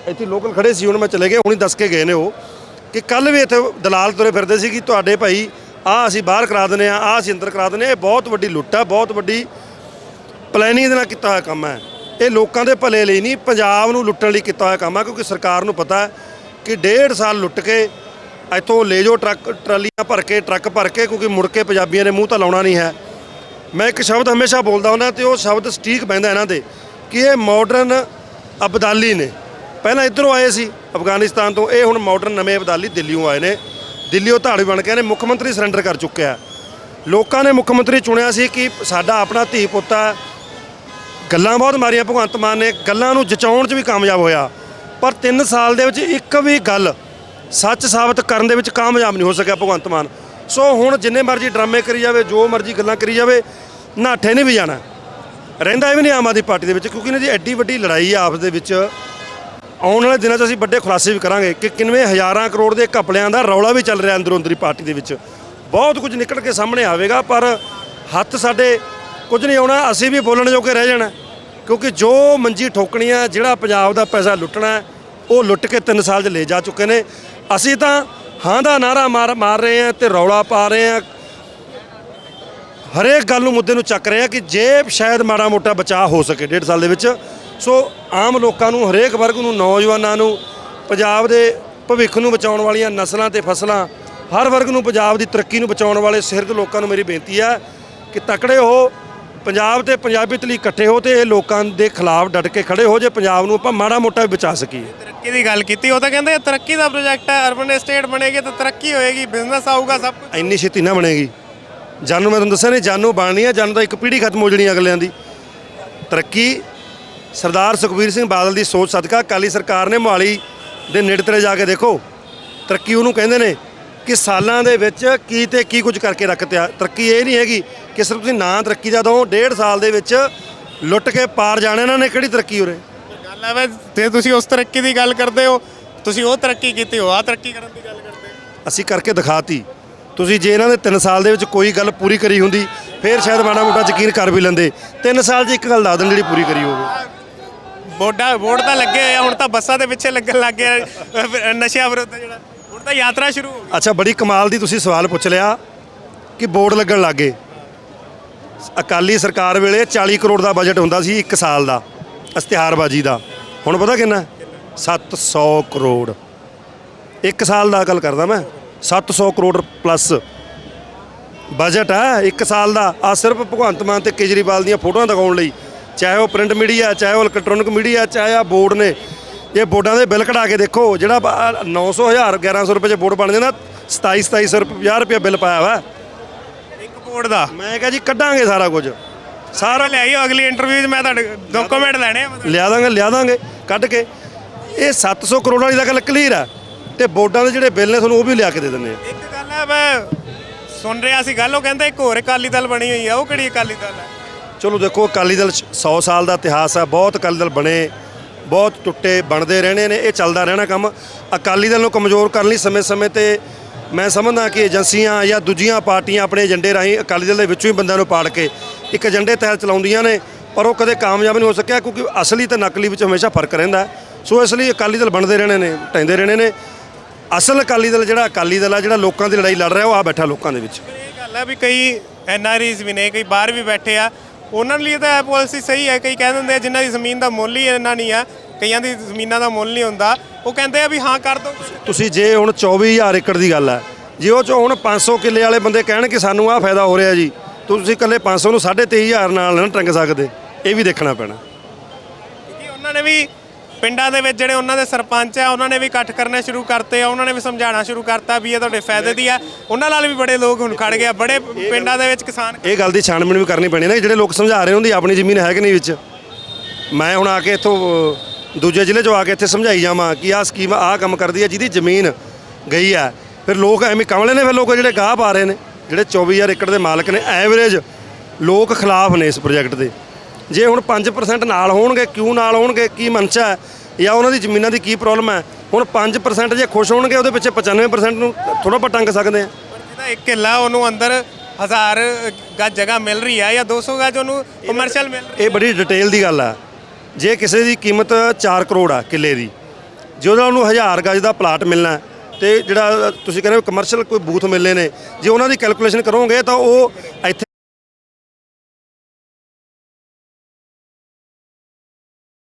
Speaker 4: ਇੱਥੇ ਲੋਕਲ ਖੜੇ ਸੀ ਹੁਣ ਮੈਂ ਚਲੇ ਗਿਆ ਹੁਣੀ ਦੱਸ ਕੇ ਗਏ ਨੇ ਉਹ ਕਿ ਕੱਲ ਵੀ ਇੱਥੇ ਦਲਾਲ ਤੁਰੇ ਫਿਰਦੇ ਸੀ ਕਿ ਤੁਹਾਡੇ ਭਾਈ ਆਹ ਅਸੀਂ ਬਾਹਰ ਕਰਾ ਦਿੰਦੇ ਆ ਆਹ ਅਸੀਂ ਅੰਦਰ ਕਰਾ ਦਿੰਦੇ ਹਾਂ। ਇਹ ਬਹੁਤ ਵੱਡੀ ਲੁੱਟ ਹੈ ਬਹੁਤ ਵੱਡੀ ਪਲੈਨਿੰਗ ਦੇ ਨਾਲ ਕੀਤਾ ਹੋਇਆ ਕੰਮ ਹੈ ਇਹ ਲੋਕਾਂ ਦੇ ਭਲੇ ਲਈ ਨਹੀਂ ਪੰਜਾਬ ਨੂੰ ਲੁੱਟਣ ਲਈ ਕੀਤਾ ਹੋਇਆ ਕੰਮ ਹੈ ਕਿਉਂਕਿ ਸਰਕਾਰ ਨੂੰ ਪਤਾ ਹੈ ਕਿ ਡੇਢ ਸਾਲ ਲੁੱਟ ਕੇ ਇੱਥੋਂ ਲੈ ਜਾਓ ਟਰੱਕ, ਟਰਾਲੀਆਂ ਭਰ ਕੇ, ਟਰੱਕ ਭਰ ਕੇ, ਕਿਉਂਕਿ ਮੁੜ ਕੇ ਪੰਜਾਬੀਆਂ ਨੇ ਮੂੰਹ ਤਾਂ ਲਾਉਣਾ ਨਹੀਂ ਹੈ। ਮੈਂ ਇੱਕ ਸ਼ਬਦ ਹਮੇਸ਼ਾ ਬੋਲਦਾ ਹੁੰਦਾ ਤੇ ਉਹ ਸ਼ਬਦ ਸਟੀਕ ਪੈਂਦਾ ਇਹਨਾਂ ਦੇ ਕਿ ਇਹ ਮਾਡਰਨ ਅਬਦਾਲੀ ਨੇ। ਪਹਿਲਾਂ ਇੱਧਰੋਂ ਆਏ ਸੀ ਅਫਗਾਨਿਸਤਾਨ ਤੋਂ, ਇਹ ਹੁਣ ਮਾਡਰਨ ਨਵੇਂ ਅਬਦਾਲੀ ਦਿੱਲੀੋਂ ਆਏ ਨੇ। ਦਿੱਲੀੋਂ ਧਾੜੀ ਬਣ ਕੇ ਨੇ, ਮੁੱਖ ਮੰਤਰੀ ਸਰੈਂਡਰ ਕਰ ਚੁੱਕਿਆ ਲੋਕਾਂ ਨੇ ਮੁੱਖ ਮੰਤਰੀ ਚੁਣਿਆ ਸੀ ਕਿ ਸਾਡਾ ਆਪਣਾ ਧੀ ਪੁੱਤਾ ਗੱਲਾਂ ਬਹੁਤ ਮਾਰੀਆਂ, ਭਗਵੰਤ ਮਾਨ ਨੇ, ਗੱਲਾਂ ਨੂੰ ਜਚਾਉਣ 'ਚ ਵੀ ਕਾਮਯਾਬ ਹੋਇਆ। ਪਰ 3 ਸਾਲ ਦੇ ਵਿੱਚ ਇੱਕ ਵੀ ਗੱਲ ਸੱਚ ਸਾਬਤ ਕਰਨ ਦੇ ਵਿੱਚ ਕਾਮਯਾਬ ਨਹੀਂ ਹੋ ਸਕਿਆ ਭਗਵੰਤ ਮਾਨ। ਸੋ ਹੁਣ ਜਿੰਨੇ ਮਰਜ਼ੀ ਡਰਾਮੇ ਕਰੀ ਜਾਵੇ, ਜੋ ਮਰਜ਼ੀ ਗੱਲਾਂ ਕਰੀ ਜਾਵੇ, ਨਾਠੇ ਨਹੀਂ ਵੀ ਜਾਣਾ। ਰਹਿੰਦਾ ਵੀ ਨਹੀਂ ਆਮ ਆਦਮੀ ਪਾਰਟੀ ਦੇ ਵਿੱਚ, ਕਿਉਂਕਿ ਇਹਨਾਂ ਦੀ ਐਡੀ ਵੱਡੀ ਲੜਾਈ ਆ ਆਪਸ ਦੇ ਵਿੱਚ। ਆਉਣ ਵਾਲੇ ਦਿਨਾਂ 'ਚ ਅਸੀਂ ਵੱਡੇ ਖੁਲਾਸੇ ਵੀ ਕਰਾਂਗੇ ਕਿ ਕਿੰਨਵੇਂ ਹਜ਼ਾਰਾਂ ਕਰੋੜ ਦੇ ਘਪਲਿਆਂ ਦਾ ਰੌਲਾ ਵੀ ਚੱਲ ਰਿਹਾ ਅੰਦਰੋਂ ਅੰਦਰੀ ਪਾਰਟੀ ਦੇ ਵਿੱਚ। ਬਹੁਤ ਕੁਝ ਨਿਕਲ ਕੇ ਸਾਹਮਣੇ ਆਵੇਗਾ, ਪਰ ਹੱਥ ਸਾਡੇ ਕੁਝ ਨਹੀਂ ਆਉਣਾ, ਅਸੀਂ ਵੀ ਬੋਲਣ ਜੋਗੇ ਰਹਿ ਜਾਣਾ। ਕਿਉਂਕਿ ਜੋ ਮੰਜੀ ਠੋਕਣੀ ਆ, ਜਿਹੜਾ ਪੰਜਾਬ ਦਾ ਪੈਸਾ ਲੁੱਟਣਾ ਉਹ ਲੁੱਟ ਕੇ 3 ਸਾਲ 'ਚ ਲੈ ਜਾ ਚੁੱਕੇ ਨੇ। ਅਸੀਂ ਤਾਂ ਹਾਂ ਦਾ ਨਾਰਾ ਮਾਰ ਮਾਰ ਰਹੇ ਆ ਤੇ ਰੌਲਾ ਪਾ ਰਹੇ ਆ ਹਰੇਕ ਗੱਲ ਨੂੰ ਮੁੱਦੇ ਨੂੰ ਚੱਕ ਰਹੇ ਆ ਕਿ ਜੇ ਸ਼ਾਇਦ ਮਾੜਾ ਮੋਟਾ ਬਚਾਅ ਹੋ ਸਕੇ ਡੇਢ ਸਾਲ ਦੇ ਵਿੱਚ। ਸੋ ਆਮ ਲੋਕਾਂ ਨੂੰ, ਹਰੇਕ ਵਰਗ ਨੂੰ, ਨੌਜਵਾਨਾਂ ਨੂੰ, ਪੰਜਾਬ ਦੇ ਭਵਿੱਖ ਨੂੰ ਬਚਾਉਣ ਵਾਲੀਆਂ ਨਸਲਾਂ ਤੇ ਫਸਲਾਂ, ਹਰ ਵਰਗ ਨੂੰ, ਪੰਜਾਬ ਦੀ ਤਰੱਕੀ ਨੂੰ ਬਚਾਉਣ ਵਾਲੇ ਸਿਰਦ ਲੋਕਾਂ ਨੂੰ ਮੇਰੀ ਬੇਨਤੀ ਹੈ ਕਿ ਤਕੜੇ ਹੋ। ਪੰਜਾਬ ਤੇ ਪੰਜਾਬੀਅਤ ਲਈ ਇਕੱਠੇ ਹੋ ਤੇ ਇਹ ਲੋਕਾਂ ਦੇ ਖਿਲਾਫ ਡਟ ਕੇ ਖੜੇ ਹੋ ਜੇ ਪੰਜਾਬ ਨੂੰ ਆਪਾਂ ਮਾੜਾ ਮੋਟਾ ਵੀ ਬਚਾ ਸਕੀਏ।
Speaker 2: ਤਰੱਕੀ ਦੀ ਗੱਲ ਕੀਤੀ ਉਹ ਤਾਂ ਕਹਿੰਦੇ ਇਹ ਤਰੱਕੀ ਦਾ ਪ੍ਰੋਜੈਕਟ ਹੈ ਅਰਬਨ ਏਸਟੇਟ ਬਣੇਗੀ ਤਾਂ ਤਰੱਕੀ ਹੋਏਗੀ ਬਿਜ਼ਨਸ ਆਊਗਾ ਸਭ ਕੁਝ
Speaker 4: ਇੰਨੀ ਛੇਤੀ ਨਾ ਬਣੇਗੀ। ਜਾਨੂ ਮੈਂ ਤੁਹਾਨੂੰ ਦੱਸਿਆ ਨਹੀਂ ਜਾਨੂ ਬਣਨੀ ਆ ਜਾਨੂ ਦਾ ਇੱਕ ਪੀੜ੍ਹੀ ਖਤਮ ਹੋ ਜਣੀ ਅਗਲਿਆਂ ਦੀ। ਤਰੱਕੀ ਸਰਦਾਰ ਸੁਖਬੀਰ ਸਿੰਘ ਬਾਦਲ ਦੀ ਸੋਚ ਸਦਕਾ ਕਾਲੀ ਸਰਕਾਰ ਨੇ ਮੋਹਾਲੀ ਦੇ ਨੇੜੇ ਜਾ ਕੇ ਦੇਖੋ ਤਰੱਕੀ ਉਹਨੂੰ ਕਹਿੰਦੇ ਨੇ ਕਿ ਸਾਲਾਂ ਦੇ ਵਿੱਚ ਕੀ ਤੇ ਕੀ ਕੁਝ ਕਰਕੇ ਰੱਖਤਿਆ ਤਰੱਕੀ ਇਹ ਨਹੀਂ ਹੈਗੀ ਕਿ ਸਿਰਫ ਤੁਸੀਂ ਨਾਂ ਤਰੱਕੀ ਦਾ ਦੋ ਡੇਢ ਸਾਲ ਦੇ ਵਿੱਚ ਲੁੱਟ ਕੇ ਪਾਰ ਜਾਣਾ ਇਹਨਾਂ ਨੇ ਕਿਹੜੀ ਤਰੱਕੀ ਉਰੇ?
Speaker 2: ਗੱਲ ਹੈ ਵੇ ਤੇ ਤੁਸੀਂ ਉਸ ਤਰੱਕੀ ਦੀ ਗੱਲ ਕਰਦੇ ਹੋ ਤੁਸੀਂ ਉਹ ਤਰੱਕੀ ਕੀਤੀ ਹੋ ਆ ਤਰੱਕੀ ਕਰਨ ਦੀ ਗੱਲ ਕਰਦੇ।
Speaker 4: ਅਸੀਂ ਕਰਕੇ ਦਿਖਾਤੀ। ਤੁਸੀਂ ਜੇ ਇਹਨਾਂ ਦੇ 3 ਸਾਲ ਦੇ ਵਿੱਚ ਕੋਈ ਗੱਲ ਪੂਰੀ ਕਰੀ ਹੁੰਦੀ ਫਿਰ ਸ਼ਾਇਦ ਮਾੜਾ ਮੋਟਾ ਯਕੀਨ ਕਰ ਵੀ ਲੈਂਦੇ। 3 ਸਾਲ 'ਚ ਇੱਕ ਗੱਲ ਦੱਸ ਦੇਣ ਜਿਹੜੀ ਪੂਰੀ ਕਰੀ ਹੋਵੇ।
Speaker 2: ਬੋਰਡਾਂ ਬੋਰਡ ਤਾਂ ਲੱਗੇ ਹੋਏ ਆ ਹੁਣ ਤਾਂ ਬੱਸਾਂ ਦੇ ਪਿੱਛੇ ਲੱਗਣ ਲੱਗ ਗਿਆ ਨਸ਼ਿਆਂ ਵਿਰੁੱਧ ਜਿਹੜਾ। ਤਾਂ ਯਾਤਰਾ ਸ਼ੁਰੂ ਹੋ
Speaker 4: ਅੱਛਾ, ਬੜੀ ਕਮਾਲ ਦੀ ਤੁਸੀਂ ਸਵਾਲ ਪੁੱਛ ਲਿਆ ਕਿ ਬੋਰਡ ਲੱਗਣ ਲੱਗੇ। ਅਕਾਲੀ ਸਰਕਾਰ ਵੇਲੇ 40 ਕਰੋੜ ਦਾ ਬਜਟ ਹੁੰਦਾ ਸੀ ਇੱਕ ਸਾਲ ਦਾ, ਇਸ਼ਤਿਹਾਰਬਾਜ਼ੀ ਦਾ। ਹੁਣ ਪਤਾ ਕਿੰਨਾ? ਹੈ? 700 ਕਰੋੜ। ਇੱਕ ਸਾਲ ਦਾ ਗੱਲ ਕਰਦਾ ਮੈਂ 700 ਕਰੋੜ ਪਲੱਸ ਬਜਟ ਹੈ ਇੱਕ ਸਾਲ ਦਾ। ਆ ਸਿਰਫ ਭਗਵੰਤ ਮਾਨ ਤੇ ਕੇਜਰੀਵਾਲ ਦੀਆਂ ਫੋਟੋਆਂ ਦਿਖਾਉਣ ਲਈ, ਚਾਹੇ ਉਹ ਪ੍ਰਿੰਟ ਮੀਡੀਆ ਚਾਹੇ ਉਹ ਇਲੈਕਟ੍ਰੋਨਿਕ ਮੀਡੀਆ ਚਾਹੇ ਆ ਬੋਰਡ ਨੇ। ਇਹ ਬੋਰਡਾਂ ਦੇ ਬਿੱਲ ਕਢਾ ਕੇ ਦੇਖੋ ਜਿਹੜਾ 900 ਹਜ਼ਾਰ 1100 ਰੁਪਏ ਚ ਬੋਰਡ ਬਣ ਜਾਂਦਾ 27 2700 ਰੁਪਏ 50 ਰੁਪਏ ਬਿੱਲ ਪਾਇਆ ਵਾ।
Speaker 2: ਇੱਕ ਬੋਰਡ ਦਾ?
Speaker 4: ਮੈਂ ਕਿਹਾ ਜੀ ਕੱਢਾਂਗੇ ਸਾਰਾ ਕੁਝ।
Speaker 2: ਸਾਰਾ ਲੈ ਆਇਓ ਅਗਲੀ ਇੰਟਰਵਿਊ 'ਚ ਮੈਂ ਤੁਹਾਡੇ ਡਾਕੂਮੈਂਟ ਲੈਣੇ ਆ।
Speaker 4: ਲਿਆ ਦਾਂਗੇ ਲਿਆ ਦਾਂਗੇ ਕੱਢ ਕੇ। ਇਹ 700 ਕਰੋੜ ਵਾਲੀ ਦਾ ਗੱਲ ਕਲੀਅਰ ਹੈ ਤੇ ਬੋਰਡਾਂ ਦੇ ਜਿਹੜੇ ਬਿੱਲ ਨੇ ਤੁਹਾਨੂੰ ਉਹ ਵੀ ਲਿਆ ਕੇ ਦੇ ਦਿੰਦੇ ਆ।
Speaker 2: ਇੱਕ ਗੱਲ ਹੈ ਮੈਂ ਸੁਣ ਰਿਹਾ ਸੀ ਗੱਲ ਉਹ ਕਹਿੰਦੇ ਇੱਕ ਹੋਰ ਅਕਾਲੀ ਦਲ ਬਣੀ ਹੋਈ ਆ ਉਹ ਕਿਹੜੀ ਅਕਾਲੀ ਦਲ ਹੈ
Speaker 4: ਚਲੋ ਦੇਖੋ ਅਕਾਲੀ ਦਲ 100 ਸਾਲ ਦਾ ਇਤਿਹਾਸ ਹੈ ਬਹੁਤ ਅਕਾਲੀ ਦਲ ਬਣੇ। ਬਹੁਤ ਟੁੱਟੇ ਬਣਦੇ ਰਹਿਣੇ ਨੇ, ਇਹ ਚੱਲਦਾ ਰਹਿਣਾ ਕੰਮ। ਅਕਾਲੀ ਦਲ ਨੂੰ ਕਮਜ਼ੋਰ ਕਰਨ ਲਈ ਸਮੇਂ-ਸਮੇਂ ਤੇ ਮੈਂ ਸਮਝਦਾ ਕਿ ਏਜੰਸੀਆਂ ਜਾਂ ਦੂਜੀਆਂ ਪਾਰਟੀਆਂ ਆਪਣੇ ਏਜੰਡੇ ਰਾਹੀਂ ਅਕਾਲੀ ਦਲ ਦੇ ਵਿੱਚੋਂ ਹੀ ਬੰਦਿਆਂ ਨੂੰ ਪਾੜ ਕੇ ਇੱਕ ਏਜੰਡੇ ਤਹਿਤ ਚਲਾਉਂਦੀਆਂ ਨੇ, ਪਰ ਉਹ ਕਦੇ ਕਾਮਯਾਬ ਨਹੀਂ ਹੋ ਸਕਿਆ ਕਿਉਂਕਿ ਅਸਲੀ ਤੇ ਨਕਲੀ ਵਿੱਚ ਹਮੇਸ਼ਾ ਫ਼ਰਕ ਰਹਿੰਦਾ ਸੋ ਇਸ ਲਈ ਅਕਾਲੀ ਦਲ ਬਣਦੇ ਰਹਿਣੇ ਨੇ ਟੈਂਦੇ ਰਹਿਣੇ ਨੇ। ਅਸਲ ਅਕਾਲੀ ਦਲ ਜਿਹੜਾ ਅਕਾਲੀ ਦਲ ਆ, ਜਿਹੜਾ ਲੋਕਾਂ ਦੀ ਲੜਾਈ ਲੜ ਰਿਹਾ, ਉਹ ਆ ਬੈਠਾ ਲੋਕਾਂ ਦੇ ਵਿੱਚ।
Speaker 2: ਇਹ ਗੱਲ ਹੈ ਵੀ ਕਈ ਐਨਆਰਆਈਜ਼ ਵੀ ਨੇ, ਕਈ ਬਾਹਰ ਵੀ ਬੈਠੇ ਆ ਉਹਨਾਂ ਲਈ ਤਾਂ ਇਹ ਪਾਲਿਸੀ ਸਹੀ ਹੈ ਕਈ ਕਹਿ ਦਿੰਦੇ ਆ ਜਿਨ੍ਹਾਂ ਦੀ ਜ਼ਮੀਨ ਦਾ ਮੁੱਲ ਹੀ ਇੰਨਾ ਨਹੀਂ ਆ ਕਈਆਂ ਦੀ ਜ਼ਮੀਨਾਂ ਦਾ ਮੁੱਲ ਨਹੀਂ ਹੁੰਦਾ। ਉਹ ਕਹਿੰਦੇ ਆ ਵੀ ਹਾਂ ਕਰ ਦੋ
Speaker 4: ਤੁਸੀਂ। ਜੇ ਹੁਣ 24000 ਏਕੜ ਦੀ ਗੱਲ ਹੈ ਜੇ ਉਹ ਚ ਹੁਣ 500 ਕਿੱਲੇ ਵਾਲੇ ਬੰਦੇ ਕਹਿਣ ਕਿ ਸਾਨੂੰ ਆਹ ਫਾਇਦਾ ਹੋ ਰਿਹਾ ਜੀ ਤੁਸੀਂ ਇਕੱਲੇ 500 ਨੂੰ 23000 ਨਾਲ ਨਾ ਟੰਗ ਸਕਦੇ ਇਹ ਵੀ ਦੇਖਣਾ ਪੈਣਾ।
Speaker 2: ਕਿਉਂਕਿ ਉਹਨਾਂ ਨੇ ਵੀ ਪਿੰਡਾਂ ਦੇ ਵਿੱਚ ਜਿਹੜੇ ਉਹਨਾਂ ਦੇ ਸਰਪੰਚ ਆ, ਉਹਨਾਂ ਨੇ ਵੀ ਇਕੱਠ ਕਰਨੇ ਸ਼ੁਰੂ ਕਰਤੇ ਆ, ਉਹਨਾਂ ਨੇ ਵੀ ਸਮਝਾਉਣਾ ਸ਼ੁਰੂ ਕਰਤਾ ਵੀ ਇਹ ਤੁਹਾਡੇ ਫਾਇਦੇ ਦੀ ਆ। ਉਹਨਾਂ ਨਾਲ ਵੀ ਬੜੇ ਲੋਕ ਹੁਣ ਖੜ ਗਏ ਆ, ਬੜੇ ਪਿੰਡਾਂ ਦੇ ਵਿੱਚ ਕਿਸਾਨ
Speaker 4: ਇਹ ਗੱਲ ਦੀ ਛਾਣਬੀਣ ਵੀ ਕਰਨੀ ਪੈਣੀ ਨਾ, ਜਿਹੜੇ ਲੋਕ ਸਮਝਾ ਰਹੇ ਹੁੰਦੀ ਆਪਣੀ ਜ਼ਮੀਨ ਹੈ ਕਿ ਨਹੀਂ ਵਿੱਚ? ਮੈਂ ਹੁਣ ਆ ਕੇ ਇੱਥੋਂ ਦੂਜੇ ਜ਼ਿਲ੍ਹੇ 'ਚੋਂ ਆ ਕੇ ਇੱਥੇ ਸਮਝਾਈ ਜਾਵਾਂ ਕਿ ਆਹ ਸਕੀਮ, ਆਹ ਕੰਮ ਕਰਦੀ ਹੈ ਜਿਹਦੀ ਜ਼ਮੀਨ ਗਈ ਹੈ ਫਿਰ ਲੋਕ ਐਵੇਂ ਕਮਲੇ ਨੇ, ਫਿਰ ਲੋਕ ਜਿਹੜੇ ਗਾਹ ਪਾ ਰਹੇ ਨੇ, ਜਿਹੜੇ 24000 ਏਕੜ ਦੇ ਮਾਲਕ ਨੇ, ਐਵਰੇਜ ਲੋਕ ਖਿਲਾਫ ਨੇ ਇਸ ਪ੍ਰੋਜੈਕਟ ਦੇ। ਜੇ ਹੁਣ 5% ਨਾਲ ਹੋਣਗੇ ਕਿਉਂ ਨਾਲ ਹੋਣਗੇ ਕੀ ਮਨਸ਼ਾ ਹੈ? ਜਾਂ ਉਹਨਾਂ ਦੀ ਜ਼ਮੀਨਾਂ ਦੀ ਕੀ ਪ੍ਰੋਬਲਮ ਹੈ? ਹੁਣ 5% ਜੇ ਖੁਸ਼ ਹੋਣਗੇ ਉਹਦੇ ਪਿੱਛੇ 95% ਨੂੰ ਥੋੜਾ ਆਪਾਂ ਟੰਗ ਸਕਦੇ ਆ
Speaker 2: ਜਿਹਦਾ ਇੱਕ ਕਿੱਲਾ ਉਹਨੂੰ ਅੰਦਰ ਹਜ਼ਾਰ ਗੱਜ ਜਗ੍ਹਾ ਮਿਲ ਰਹੀ ਆ ਜਾਂ 200 ਗੱਜ ਉਹਨੂੰ ਕਮਰਸ਼ੀਅਲ ਮਿਲ ਰਹੀ
Speaker 4: ਇਹ ਬੜੀ ਡਿਟੇਲ ਦੀ ਗੱਲ ਆ ਜੇ ਕਿਸੇ ਦੀ ਕੀਮਤ 4 ਕਰੋੜ ਆ ਕਿੱਲੇ ਦੀ ਜੇ ਉਹਦਾ ਉਹਨੂੰ 1000 ਗਜ ਦਾ ਪਲਾਟ ਮਿਲਣਾ ਹੈ, ਤੇ ਜਿਹੜਾ ਤੁਸੀਂ ਕਹਿੰਦੇ ਕਮਰਸ਼ੀਅਲ ਕੋਈ ਬੂਥ ਮਿਲਨੇ ਨੇ ਜੇ ਉਹਨਾਂ ਦੀ ਕੈਲਕੂਲੇਸ਼ਨ ਕਰੋਗੇ ਤਾਂ ਉਹ ਇੱਥੇ